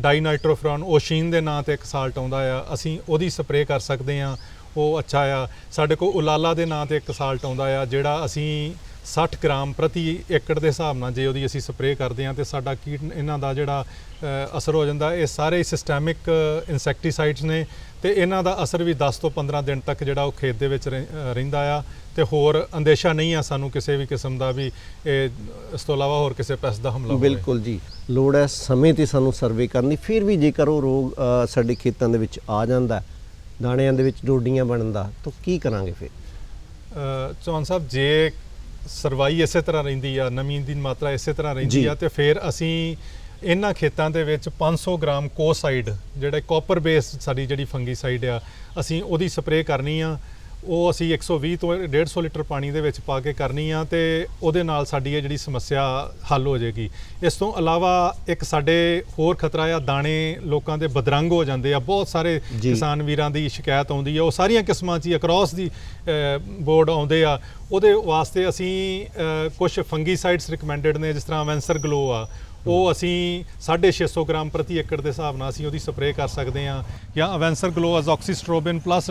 D: ਡਾਈਨਾਈਟ੍ਰੋਫੁਰਾਨ ਓਸ਼ੀਨ ਦੇ ਨਾਂ ਤੇ ਇੱਕ ਸਾਲਟ ਆਉਂਦਾ ਆ। ਅਸੀਂ ਉਹਦੀ ਸਪਰੇਅ ਕਰ ਸਕਦੇ ਆ ਉਹ ਅੱਛਾ ਆ। ਸਾਡੇ ਕੋਲ ਉਲਾਲਾ ਦੇ ਨਾਂ ਤੇ ਇੱਕ ਸਾਲਟ ਆਉਂਦਾ ਆ, ਜਿਹੜਾ ਅਸੀਂ 60 ਗ੍ਰਾਮ ਪ੍ਰਤੀ ਏਕੜ ਦੇ ਹਿਸਾਬ ਨਾਲ ਜੇ ਉਹਦੀ ਅਸੀਂ ਸਪਰੇਅ ਕਰਦੇ ਹਾਂ ਤੇ ਸਾਡਾ ਕੀਟ ਇਹਨਾਂ ਦਾ ਜਿਹੜਾ ਅਸਰ ਹੋ ਜਾਂਦਾ। ਇਹ ਸਾਰੇ ਸਿਸਟੈਮਿਕ ਇਨਸੈਕਟੀਸਾਈਡਸ ਨੇ ਤੇ ਇਹਨਾਂ ਦਾ ਅਸਰ ਵੀ 10 ਤੋਂ 15 ਦਿਨ ਤੱਕ ਜਿਹੜਾ ਉਹ ਖੇਤ ਦੇ ਵਿੱਚ ਰਹਿੰਦਾ ਆ। ਤੇ ਹੋਰ ਅੰਦੇਸ਼ਾ ਨਹੀਂ ਆ ਸਾਨੂੰ ਕਿਸੇ ਵੀ ਕਿਸਮ ਦਾ ਵੀ ਇਹ, ਇਸ ਤੋਂ ਇਲਾਵਾ ਹੋਰ ਕਿਸੇ ਪੈਸ ਦਾ ਹਮਲਾ
C: ਬਿਲਕੁਲ ਜੀ। ਲੋੜ ਹੈ ਸਮੇਂ ਤੇ ਸਾਨੂੰ ਸਰਵੇ ਕਰਨ ਦੀ ਫਿਰ ਵੀ ਜੇਕਰ ਉਹ ਰੋਗ ਸਾਡੇ ਖੇਤਾਂ ਦੇ ਵਿੱਚ ਆ ਜਾਂਦਾ ਦਾਣਿਆਂ ਦੇ ਵਿੱਚ ਡੋਡੀਆਂ ਬਣਨ ਦਾ ਤਾਂ ਕੀ ਕਰਾਂਗੇ ਫਿਰ
D: ਅ, ਚੌਹਾਨ ਸਾਹਿਬ ਜੇ ਸਰਵਾਈ ਇਸੇ ਤਰ੍ਹਾਂ ਰਹਿੰਦੀ ਆ ਨਮੀ ਦੀ ਮਾਤਰਾ ਇਸੇ ਤਰ੍ਹਾਂ ਰਹਿੰਦੀ। ਆ ਤੇ ਫਿਰ ਅਸੀਂ ਇਹਨਾਂ ਖੇਤਾਂ ਦੇ ਵਿੱਚ 500 ਗ੍ਰਾਮ ਕੋਸਾਈਡ ਜਿਹੜਾ ਕਾਪਰ ਬੇਸਡ ਸਾਡੀ ਜਿਹੜੀ ਫੰਗੀਸਾਈਡ ਆ ਅਸੀਂ ਉਹਦੀ ਸਪਰੇਅ ਕਰਨੀ ਆ ਉਹ ਅਸੀਂ 120 ਤੋਂ 150 ਲੀਟਰ ਪਾਣੀ ਦੇ ਵਿੱਚ ਪਾ ਕੇ ਕਰਨੀ ਆ ਤੇ ਉਹਦੇ ਨਾਲ ਸਾਡੀ ਇਹ ਜਿਹੜੀ ਸਮੱਸਿਆ ਹੱਲ ਹੋ ਜਾਏਗੀ। ਇਸ ਤੋਂ ਇਲਾਵਾ ਇੱਕ ਸਾਡੇ ਹੋਰ ਖਤਰਾ ਆ ਦਾਣੇ ਲੋਕਾਂ ਦੇ ਬਦਰੰਗ ਹੋ ਜਾਂਦੇ ਆ। ਬਹੁਤ ਸਾਰੇ। ਕਿਸਾਨ ਵੀਰਾਂ ਦੀ ਸ਼ਿਕਾਇਤ ਆਉਂਦੀ ਆ। ਉਹ ਸਾਰੀਆਂ ਕਿਸਮਾਂ 'ਚ ਅਕ੍ਰੋਸ ਦੀ ਬੋਰਡ ਆਉਂਦੇ ਆ। ਉਹਦੇ ਵਾਸਤੇ ਅਸੀਂ ਕੁਝ ਫੰਗੀਸਾਈਡਸ ਰਿਕਮੈਂਡਡ ਨੇ ਜਿਸ ਤਰ੍ਹਾਂ ਵੈਂਸਰ ਗਲੋ ਆ ਉਹ ਅਸੀਂ 650 ਗ੍ਰਾਮ ਪ੍ਰਤੀ ਏਕੜ ਦੇ ਹਿਸਾਬ ਨਾਲ ਅਸੀਂ ਉਹਦੀ ਸਪਰੇਅ ਕਰ ਸਕਦੇ ਹਾਂ ਜਾਂ ਅਵੈਂਸਰ ਗਲੋ ਅਜ਼ੌਕਸੀਸਟ੍ਰੋਬਿਨ ਪਲੱਸ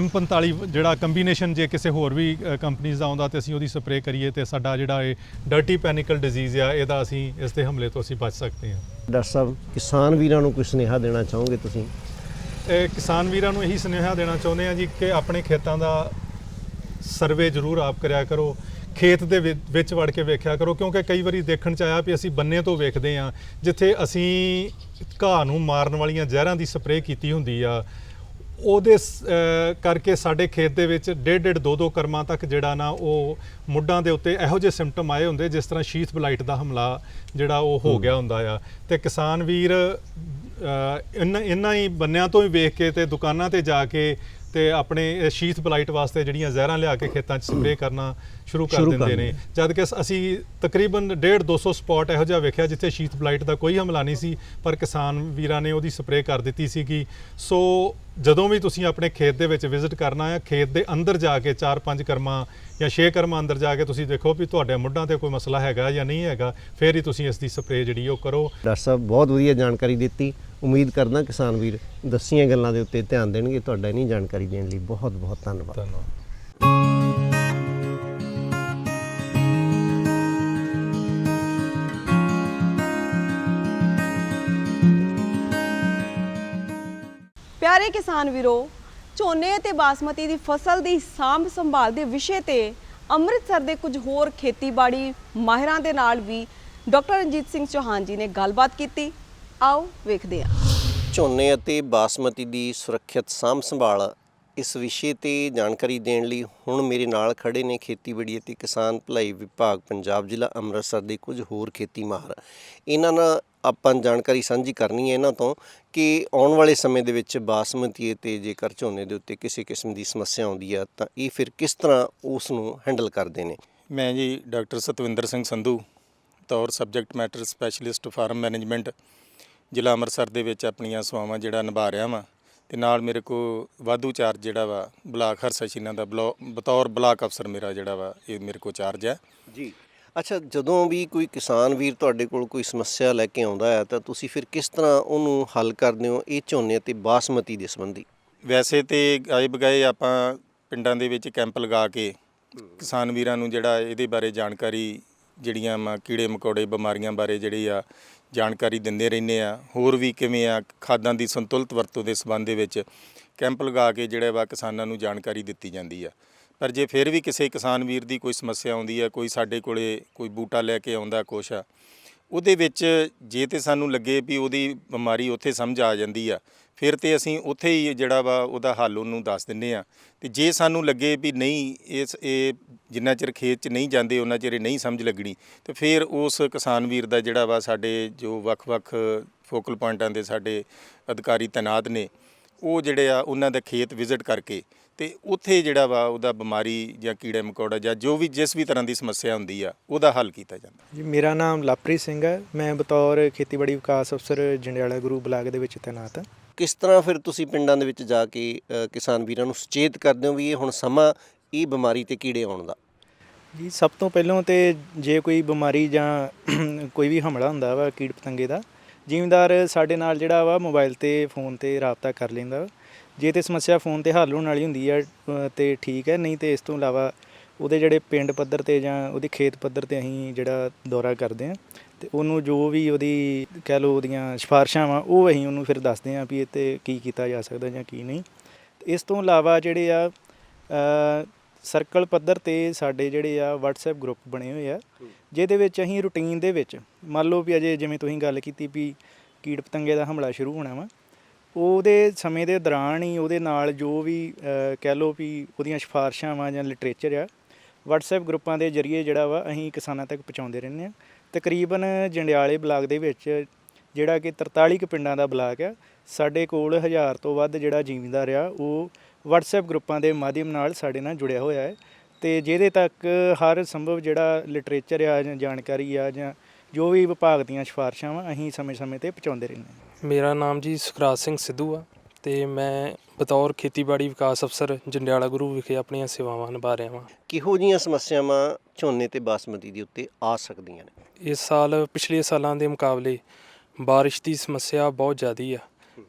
D: M45 ਜਿਹੜਾ ਕੰਬੀਨੇਸ਼ਨ ਜੇ ਕਿਸੇ ਹੋਰ ਵੀ ਕੰਪਨੀਆਂ ਦਾ ਆਉਂਦਾ ਤੇ ਅਸੀਂ ਉਹਦੀ ਸਪਰੇਅ ਕਰੀਏ ਤੇ ਸਾਡਾ ਜਿਹੜਾ ਇਹ ਡਰਟੀ ਪੈਨਿਕਲ ਡਿਜ਼ੀਜ਼ ਆ ਇਹਦਾ ਅਸੀਂ ਇਸ ਦੇ ਹਮਲੇ ਤੋਂ ਅਸੀਂ ਬਚ ਸਕਦੇ ਹਾਂ।
C: ਡਾਕਟਰ ਸਾਹਿਬ ਕਿਸਾਨ ਵੀਰਾਂ ਨੂੰ ਕੋਈ ਸੁਨੇਹਾ ਦੇਣਾ ਚਾਹੋਗੇ ਤੁਸੀਂ?
D: ਇਹ ਕਿਸਾਨ ਵੀਰਾਂ ਨੂੰ ਇਹੀ ਸੁਨੇਹਾ ਦੇਣਾ ਚਾਹੁੰਦੇ ਆ ਜੀ ਕਿ ਆਪਣੇ ਖੇਤਾਂ ਦਾ ਸਰਵੇ ਜ਼ਰੂਰ ਆਪ ਕਰਿਆ ਕਰੋ। ਖੇਤ ਦੇ ਵਿੱਚ ਵੜ ਕੇ ਵੇਖਿਆ ਕਰੋ ਕਿਉਂਕਿ ਕਈ ਵਾਰੀ ਦੇਖਣ ਚ ਆਇਆ ਵੀ ਅਸੀਂ ਬੰਨੇ ਤੋਂ ਵੇਖਦੇ ਆ ਜਿੱਥੇ ਅਸੀਂ ਘਾਹ ਨੂੰ ਮਾਰਨ ਵਾਲੀਆਂ ਜ਼ਹਿਰਾਂ ਦੀ ਸਪਰੇਅ ਕੀਤੀ ਹੁੰਦੀ ਆ ਉਹਦੇ ਕਰਕੇ ਸਾਡੇ ਖੇਤ ਦੇ ਵਿੱਚ ਡੇਢ ਡੇਢ ਦੋ ਦੋ ਕਰਮਾਂ ਤੱਕ ਜਿਹੜਾ ਨਾ ਉਹ ਮੁੱਢਾਂ ਦੇ ਉੱਤੇ ਇਹੋ ਜਿਹੇ ਸਿੰਪਟਮ ਆਏ ਹੁੰਦੇ ਜਿਸ ਤਰ੍ਹਾਂ ਸ਼ੀਥ ਬਲਾਈਟ ਦਾ ਹਮਲਾ ਜਿਹੜਾ ਉਹ ਹੋ ਗਿਆ ਹੁੰਦਾ ਆ। ਤੇ ਕਿਸਾਨ ਵੀਰ ਇਹਨਾਂ ਇਹਨਾਂ ਹੀ ਬੰਨਿਆਂ ਤੋਂ ਹੀ ਵੇਖ ਕੇ ਤੇ ਦੁਕਾਨਾਂ ਤੇ ਜਾ ਕੇ ਤੇ ਆਪਣੇ ਸ਼ੀਥ ਬਲਾਈਟ ਵਾਸਤੇ ਜਿਹੜੀਆਂ ਜ਼ਹਿਰਾਂ ਲਿਆ ਕੇ ਖੇਤਾਂ 'ਚ ਸਪਰੇਅ ਕਰਨਾ
C: ਸ਼ੁਰੂ ਕਰ
D: ਦਿੰਦੇ ਨੇ। ਜਦ ਕਿ ਅਸੀਂ ਤਕਰੀਬਨ 1.5 200 ਸਪੌਟ ਇਹੋ ਜਿਹਾ ਵੇਖਿਆ ਜਿੱਥੇ ਸ਼ੀਥ ਬਲਾਈਟ ਦਾ ਕੋਈ ਹਮਲਾ ਨਹੀਂ ਸੀ ਪਰ ਕਿਸਾਨ ਵੀਰਾਂ ਨੇ ਉਹਦੀ ਸਪਰੇਅ ਕਰ ਦਿੱਤੀ ਸੀਗੀ। ਸੋ ਜਦੋਂ ਵੀ ਤੁਸੀਂ ਆਪਣੇ ਖੇਤ ਦੇ ਵਿੱਚ ਵਿਜ਼ਿਟ ਕਰਨਾ ਹੈ ਖੇਤ ਦੇ ਅੰਦਰ ਜਾ ਕੇ 4-5 ਕਰਮਾਂ ਜਾਂ 6 ਕਰਮਾਂ ਅੰਦਰ ਜਾ ਕੇ ਤੁਸੀਂ ਦੇਖੋ ਵੀ ਤੁਹਾਡੇ ਮੁੱਢਾਂ ਤੇ ਕੋਈ ਮਸਲਾ ਹੈਗਾ ਜਾਂ ਨਹੀਂ ਹੈਗਾ ਫਿਰ ਹੀ ਤੁਸੀਂ ਇਸ ਦੀ ਸਪਰੇਅ ਜਿਹੜੀ ਉਹ ਕਰੋ।
C: ਡਾਕਟਰ ਸਾਹਿਬ ਬਹੁਤ ਵਧੀਆ ਜਾਣਕਾਰੀ ਦਿੱਤੀ। ਉਮੀਦ ਕਰਦਾ ਕਿਸਾਨ ਵੀਰ ਦੱਸੀਆਂ ਗੱਲਾਂ ਦੇ ਉੱਤੇ ਧਿਆਨ ਦੇਣਗੇ। ਤੁਹਾਡਾ ਨਹੀਂ ਜਾਣਕਾਰੀ ਦੇਣ ਲਈ ਬਹੁਤ ਬਹੁਤ ਧੰਨਵਾਦ।
D: ਧੰਨਵਾਦ।
A: ਪਿਆਰੇ ਕਿਸਾਨ ਵੀਰੋ, ਝੋਨੇ ਅਤੇ ਬਾਸਮਤੀ ਦੀ ਫਸਲ ਦੀ ਸਾਂਭ ਸੰਭਾਲ ਦੇ ਵਿਸ਼ੇ ਤੇ ਅੰਮ੍ਰਿਤਸਰ ਦੇ ਕੁਝ ਹੋਰ ਖੇਤੀਬਾੜੀ ਮਾਹਿਰਾਂ ਦੇ ਨਾਲ ਵੀ ਡਾਕਟਰ ਰਣਜੀਤ ਸਿੰਘ ਚੌਹਾਨ ਜੀ ਨੇ ਗੱਲਬਾਤ ਕੀਤੀ। ਆਓ ਵੇਖਦੇ ਹਾਂ।
C: ਝੋਨੇ ਅਤੇ ਬਾਸਮਤੀ ਦੀ ਸੁਰੱਖਿਅਤ ਸਾਂਭ ਸੰਭਾਲ ਇਸ ਵਿਸ਼ੇ ਤੇ ਜਾਣਕਾਰੀ ਦੇਣ ਲਈ ਹੁਣ ਮੇਰੇ ਨਾਲ ਖੜੇ ਨੇ ਖੇਤੀਬਾੜੀ ਅਤੇ ਕਿਸਾਨ ਭਲਾਈ ਵਿਭਾਗ ਪੰਜਾਬ ਜ਼ਿਲ੍ਹਾ ਅੰਮ੍ਰਿਤਸਰ ਦੇ ਕੁਝ ਹੋਰ ਖੇਤੀ ਮਾਹਰ। ਇਹਨਾਂ ਨਾਲ ਆਪਾਂ ਜਾਣਕਾਰੀ ਸਾਂਝੀ ਕਰਨੀ ਹੈ ਇਹਨਾਂ ਤੋਂ ਕਿ ਆਉਣ ਵਾਲੇ ਸਮੇਂ ਦੇ ਵਿੱਚ ਬਾਸਮਤੀ ਤੇ ਜੇਕਰ ਝੋਨੇ ਦੇ ਉੱਤੇ ਕਿਸੇ ਕਿਸਮ ਦੀ ਸਮੱਸਿਆ ਆਉਂਦੀ ਆ ਤਾਂ ਇਹ ਫਿਰ ਕਿਸ ਤਰ੍ਹਾਂ ਉਸ ਨੂੰ ਹੈਂਡਲ ਕਰਦੇ ਨੇ?
E: ਮੈਂ ਜੀ ਡਾਕਟਰ ਸਤਵਿੰਦਰ ਸਿੰਘ ਸੰਧੂ ਤੌਰ subject matter specialist farm management ਜ਼ਿਲ੍ਹਾ ਅੰਮ੍ਰਿਤਸਰ ਦੇ ਵਿੱਚ ਆਪਣੀਆਂ ਸੇਵਾਵਾਂ ਜਿਹੜਾ ਨਿਭਾ ਰਿਹਾ ਵਾਂ ਤੇ ਨਾਲ ਮੇਰੇ ਕੋ ਵਾਧੂ ਚਾਰਜ ਜਿਹੜਾ ਵਾ ਬਲਾਕ ਹਰਸਾ ਸ਼ੀਨਾ ਦਾ ਬਤੌਰ ਬਲਾਕ ਅਫਸਰ ਮੇਰਾ ਜਿਹੜਾ ਵਾ ਇਹ ਮੇਰੇ ਕੋ ਚਾਰਜ ਹੈ।
C: ਜੀ। ਅੱਛਾ, ਜਦੋਂ ਵੀ ਕੋਈ ਕਿਸਾਨ ਵੀਰ ਤੁਹਾਡੇ ਕੋਲ ਕੋਈ ਸਮੱਸਿਆ ਲੈ ਕੇ ਆਉਂਦਾ ਹੈ, ਤਾਂ ਤੁਸੀਂ ਫਿਰ ਕਿਸ ਤਰ੍ਹਾਂ ਉਹਨੂੰ ਹੱਲ ਕਰਦੇ ਹੋ ਇਹ ਝੋਨੇ ਅਤੇ ਬਾਸਮਤੀ ਦੇ ਸੰਬੰਧੀ?
E: ਵੈਸੇ ਤੇ ਗਾਏ ਬਗਾਏ ਆਪਾਂ ਪਿੰਡਾਂ ਦੇ ਵਿੱਚ ਕੈਂਪ ਲਗਾ ਕੇ ਕਿਸਾਨ ਵੀਰਾਂ ਨੂੰ ਜਿਹੜਾ ਇਹਦੇ ਬਾਰੇ ਜਾਣਕਾਰੀ, ਜਿਹੜੀਆਂ ਵਾ ਕੀੜੇ ਮਕੌੜੇ ਬਿਮਾਰੀਆਂ ਬਾਰੇ ਜਿਹੜੀ ਆ ਜਾਣਕਾਰੀ ਦਿੰਦੇ ਰਹਿੰਦੇ ਆ, ਹੋਰ ਵੀ ਕਿਵੇਂ ਆ ਖਾਦਾਂ ਦੀ ਸੰਤੁਲਿਤ ਵਰਤੋਂ ਦੇ ਸਬੰਧ ਦੇ ਵਿੱਚ ਕੈਂਪ ਲਗਾ ਕੇ ਜਿਹੜਾ ਵਾ ਕਿਸਾਨਾਂ ਨੂੰ ਜਾਣਕਾਰੀ ਦਿੱਤੀ ਜਾਂਦੀ ਆ। ਪਰ ਜੇ ਫਿਰ ਵੀ ਕਿਸੇ ਕਿਸਾਨ ਵੀਰ ਦੀ ਕੋਈ ਸਮੱਸਿਆ ਆਉਂਦੀ ਹੈ ਕੋਈ ਸਾਡੇ ਕੋਲੇ ਕੋਈ ਬੂਟਾ ਲੈ ਕੇ ਆਉਂਦਾ ਕੁਛ ਆ, ਉਹਦੇ ਵਿੱਚ ਜੇ ਤੇ ਸਾਨੂੰ ਲੱਗੇ ਵੀ ਉਹਦੀ ਬਿਮਾਰੀ ਉੱਥੇ ਸਮਝ ਆ ਜਾਂਦੀ ਆ, ਫਿਰ ਤੇ ਅਸੀਂ ਉੱਥੇ ਹੀ ਜਿਹੜਾ ਵਾ ਉਹਦਾ ਹੱਲ ਉਹਨੂੰ ਦੱਸ ਦਿੰਨੇ ਆ। ਤੇ ਜੇ ਸਾਨੂੰ ਲੱਗੇ ਵੀ ਨਹੀਂ, ਇਸ ਇਹ ਜਿੰਨਾ ਚਿਰ ਖੇਤ 'ਚ ਨਹੀਂ ਜਾਂਦੇ, ਉਹਨਾਂ ਚਿਰ ਇਹ ਨਹੀਂ ਸਮਝ ਲੱਗਣੀ, ਤੇ ਫਿਰ ਉਸ ਕਿਸਾਨ ਵੀਰ ਦਾ ਜਿਹੜਾ ਵਾ ਸਾਡੇ ਜੋ ਵੱਖ-ਵੱਖ ਫੋਕਲ ਪੁਆਇੰਟਾਂ ਦੇ ਸਾਡੇ ਅਧਿਕਾਰੀ ਤੈਨਾਤ ਨੇ, ਉਹ ਜਿਹੜੇ ਆ ਉਹਨਾਂ ਦਾ ਖੇਤ ਵਿਜ਼ਿਟ ਕਰਕੇ ਤੇ ਉੱਥੇ ਜਿਹੜਾ ਵਾ ਉਹਦਾ ਬਿਮਾਰੀ ਜਾਂ ਕੀੜੇ ਮਕੌੜਾ ਜਾਂ ਜੋ ਵੀ ਜਿਸ ਵੀ ਤਰ੍ਹਾਂ ਦੀ ਸਮੱਸਿਆ ਹੁੰਦੀ ਆ ਉਹਦਾ ਹੱਲ ਕੀਤਾ ਜਾਂਦਾ।
F: ਜੀ ਮੇਰਾ ਨਾਮ ਲਵਪ੍ਰੀਤ ਸਿੰਘ ਹੈ। ਮੈਂ ਬਤੌਰ ਖੇਤੀਬਾੜੀ ਵਿਕਾਸ ਅਫਸਰ ਜੰਡਿਆਲਾ ਗੁਰੂ ਬਲਾਕ ਦੇ ਵਿੱਚ ਤੈਨਾਤ ਹਾਂ।
C: ਕਿਸ ਤਰ੍ਹਾਂ ਫਿਰ ਤੁਸੀਂ ਪਿੰਡਾਂ ਦੇ ਵਿੱਚ ਜਾ ਕੇ ਕਿਸਾਨ ਵੀਰਾਂ ਨੂੰ ਸੁਚੇਤ ਕਰਦੇ ਹੋ ਵੀ ਇਹ ਹੁਣ ਸਮਾਂ ਇਹ ਬਿਮਾਰੀ ਤੇ ਕੀੜੇ ਆਉਣ ਦਾ?
F: ਜੀ ਸਭ ਤੋਂ ਪਹਿਲਾਂ ਤੇ ਜੇ ਕੋਈ ਬਿਮਾਰੀ ਜਾਂ (clears throat) ਕੋਈ ਵੀ ਹਮਲਾ ਹੁੰਦਾ ਵਾ ਕੀੜ ਪਤੰਗੇ ਦਾ ਜ਼ਿਮੀਂਦਾਰ ਸਾਡੇ ਨਾਲ ਜਿਹੜਾ ਵਾ ਮੋਬਾਈਲ ਤੇ ਫੋਨ ਤੇ ਰਾਬਤਾ ਕਰ ਲੈਂਦਾ ਵਾ। ਜੇ ਤੇ ਸਮੱਸਿਆ ਫੋਨ ਤੇ ਹੱਲ ਹੋਣ ਵਾਲੀ ਹੁੰਦੀ ਹੈ ਅ, ਤੇ ਠੀਕ ਹੈ ਨਹੀਂ ਤੇ ਇਸ ਤੋਂ ਇਲਾਵਾ ਉਹਦੇ ਜਿਹੜੇ ਪਿੰਡ ਪੱਧਰ ਤੇ ਜਾਂ ਉਹਦੇ ਖੇਤ ਪੱਧਰ ਤੇ ਅਸੀਂ ਜਿਹੜਾ ਦੌਰਾ ਕਰਦੇ ਹਾਂ ਤੇ ਉਹਨੂੰ ਜੋ ਵੀ ਉਹਦੀ ਕਹਿ ਲਓ ਉਹਦੀਆਂ ਸਿਫਾਰਸ਼ਾਂ ਵਾ ਉਹ ਅਸੀਂ ਉਹਨੂੰ ਫਿਰ ਦੱਸਦੇ ਹਾਂ ਵੀ ਇਹ ਤੇ ਕੀ ਕੀਤਾ ਜਾ ਸਕਦਾ ਜਾਂ ਕੀ ਨਹੀਂ। ਤੇ ਇਸ ਤੋਂ ਇਲਾਵਾ ਜਿਹੜੇ ਆ ਸਰਕਲ ਪੱਧਰ ਤੇ ਸਾਡੇ ਜਿਹੜੇ ਆ WhatsApp ਗਰੁੱਪ ਬਣੇ ਹੋਏ ਆ ਜਿਹਦੇ ਵਿੱਚ ਅਸੀਂ ਰੂਟੀਨ ਦੇ ਵਿੱਚ ਮੰਨ ਲਓ ਵੀ ਅਜੇ ਜਿਵੇਂ ਤੁਸੀਂ ਗੱਲ ਕੀਤੀ ਵੀ ਕੀੜ ਪਤੰਗੇ ਦਾ ਹਮਲਾ ਸ਼ੁਰੂ ਹੋਣਾ ਵਾ ਉਹਦੇ ਸਮੇਂ ਦੇ ਦੌਰਾਨ ਹੀ ਉਹਦੇ ਨਾਲ ਜੋ ਵੀ ਕਹਿ ਲਓ ਵੀ ਉਹਦੀਆਂ ਸਿਫਾਰਸ਼ਾਂ ਵਾ ਜਾਂ ਲਿਟਰੇਚਰ ਆ, WhatsApp ਗਰੁੱਪਾਂ ਦੇ ਜ਼ਰੀਏ ਜਿਹੜਾ ਵਾ ਅਸੀਂ ਕਿਸਾਨਾਂ ਤੱਕ ਪਹੁੰਚਾਉਂਦੇ ਰਹਿੰਦੇ ਆ ਤਕਰੀਬਨ ਜੰਡਿਆਲੇ ਬਲਾਕ ਦੇ ਵਿੱਚ ਜਿਹੜਾ ਕਿ 43 ਕੁ ਪਿੰਡਾਂ ਦਾ ਬਲਾਕ ਆ, ਸਾਡੇ ਕੋਲ ਹਜ਼ਾਰ ਤੋਂ ਵੱਧ ਜਿਹੜਾ ਜ਼ਿਮੀਂਦਾਰ ਆ, ਉਹ WhatsApp ਗਰੁੱਪਾਂ ਦੇ ਮਾਧਿਅਮ ਨਾਲ ਸਾਡੇ ਨਾਲ ਜੁੜਿਆ ਹੋਇਆ ਹੈ। ਤੇ ਜਿਹਦੇ ਤੱਕ ਹਰ ਸੰਭਵ ਜਿਹੜਾ ਲਿਟਰੇਚਰ ਆ ਜਾਂ ਜਾਣਕਾਰੀ ਆ ਜਾਂ ਜੋ ਵੀ ਵਿਭਾਗ ਦੀਆਂ ਸਿਫਾਰਸ਼ਾਂ ਵਾ, ਅਸੀਂ ਸਮੇਂ-ਸਮੇਂ ਤੇ ਪਹੁੰਚਾਉਂਦੇ ਰਹਿੰਦੇ ਹਾਂ।
G: ਮੇਰਾ ਨਾਮ ਜੀ ਸੁਖਰਾਜ ਸਿੰਘ ਸਿੱਧੂ ਆ ਤੇ ਮੈਂ ਬਤੌਰ ਖੇਤੀਬਾੜੀ ਵਿਕਾਸ ਅਫਸਰ ਜੰਡਿਆਲਾ ਗੁਰੂ ਵਿਖੇ ਆਪਣੀਆਂ ਸੇਵਾਵਾਂ ਨਿਭਾ ਰਿਹਾ ਹਾਂ
C: ਕਿਹੋ ਜੀਆਂ ਸਮੱਸਿਆਵਾਂ ਝੋਨੇ ਤੇ ਬਾਸਮਤੀ ਦੇ ਉੱਤੇ ਆ ਸਕਦੀਆਂ ਨੇ?
G: ਇਸ ਸਾਲ ਪਿਛਲੇ ਸਾਲਾਂ ਦੇ ਮੁਕਾਬਲੇ ਬਾਰਿਸ਼ ਦੀ ਸਮੱਸਿਆ ਬਹੁਤ ਜ਼ਿਆਦੀ ਆ।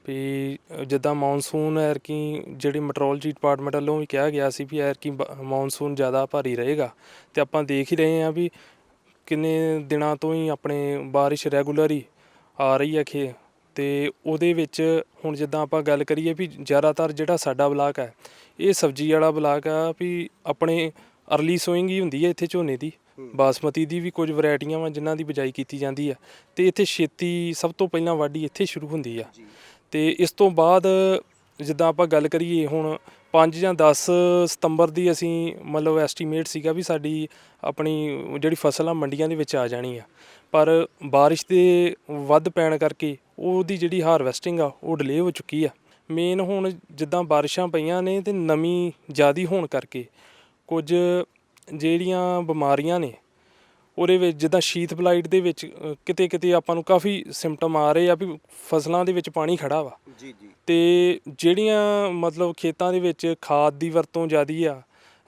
G: ਵੀ ਜਿੱਦਾਂ ਮੌਨਸੂਨ ਐਰਕੀ ਜਿਹੜੀ ਮੈਟਰੋਲੋਜੀ ਡਿਪਾਰਟਮੈਂਟ ਵੱਲੋਂ ਵੀ ਕਿਹਾ ਗਿਆ ਸੀ ਵੀ ਐਰਕੀ ਮੌਨਸੂਨ ਜ਼ਿਆਦਾ ਭਾਰੀ ਰਹੇਗਾ। ਤੇ ਆਪਾਂ ਦੇਖ ਹੀ ਰਹੇ ਹਾਂ ਵੀ ਕਿੰਨੇ ਦਿਨਾਂ ਤੋਂ ਹੀ ਆਪਣੇ ਬਾਰਿਸ਼ ਰੈਗੂਲਰ ਹੀ ਆ ਰਹੀ ਹੈ ਖੇ ਤੇ ਉਹਦੇ ਵਿੱਚ ਹੁਣ ਜਿੱਦਾਂ ਆਪਾਂ ਗੱਲ ਕਰੀਏ ਵੀ ਜ਼ਿਆਦਾਤਰ ਜਿਹੜਾ ਸਾਡਾ ਬਲਾਕ ਹੈ ਇਹ ਸਬਜ਼ੀ ਵਾਲਾ ਬਲਾਕ ਆ ਵੀ ਆਪਣੇ ਅਰਲੀ ਸੋਇੰਗ ਹੀ ਹੁੰਦੀ ਹੈ ਇੱਥੇ ਝੋਨੇ ਦੀ। ਬਾਸਮਤੀ ਦੀ ਵੀ ਕੁਝ ਵੈਰਾਈਟੀਆਂ ਵਾ ਜਿਨ੍ਹਾਂ ਦੀ ਬਿਜਾਈ ਕੀਤੀ ਜਾਂਦੀ ਆ। ਤੇ ਇੱਥੇ ਛੇਤੀ ਸਭ ਤੋਂ ਪਹਿਲਾਂ ਵਾਢੀ ਇੱਥੇ ਸ਼ੁਰੂ ਹੁੰਦੀ ਆ। ਤੇ ਇਸ ਤੋਂ ਬਾਅਦ ਜਿੱਦਾਂ ਆਪਾਂ ਗੱਲ ਕਰੀਏ ਹੁਣ 5 ਜਾਂ 10 ਸਤੰਬਰ ਦੀ ਅਸੀਂ ਮਤਲਬ ਐਸਟੀਮੇਟ ਸੀਗਾ ਵੀ ਸਾਡੀ ਆਪਣੀ ਜਿਹੜੀ ਫਸਲ ਆ ਮੰਡੀਆਂ ਦੇ ਵਿੱਚ ਆ ਜਾਣੀ ਆ। ਪਰ ਬਾਰਿਸ਼ ਦੇ ਵੱਧ ਪੈਣ ਕਰਕੇ ਉਹਦੀ ਜਿਹੜੀ ਹਾਰਵੈਸਟਿੰਗ ਆ ਉਹ ਡਿਲੇ ਹੋ ਚੁੱਕੀ ਆ। ਮੇਨ ਹੁਣ ਜਿੱਦਾਂ ਬਾਰਿਸ਼ਾਂ ਪਈਆਂ ਨੇ ਤੇ ਨਮੀ ਜ਼ਿਆਦੀ ਹੋਣ ਕਰਕੇ ਕੁਝ ਜਿਹੜੀਆਂ ਬਿਮਾਰੀਆਂ ਨੇ ਉਹਦੇ ਵਿੱਚ ਜਿੱਦਾਂ ਸ਼ੀਤ ਬਲਾਈਟ ਦੇ ਵਿੱਚ ਕਿਤੇ ਕਿਤੇ ਆਪਾਂ ਨੂੰ ਕਾਫੀ ਸਿੰਪਟਮ ਆ ਰਹੇ ਆ ਵੀ ਫਸਲਾਂ ਦੇ ਵਿੱਚ ਪਾਣੀ ਖੜਾ ਵਾ।
C: ਜੀ ਜੀ।
G: ਤੇ ਜਿਹੜੀਆਂ ਮਤਲਬ ਖੇਤਾਂ ਦੇ ਵਿੱਚ ਖਾਦ ਦੀ ਵਰਤੋਂ ਜ਼ਿਆਦੀ ਆ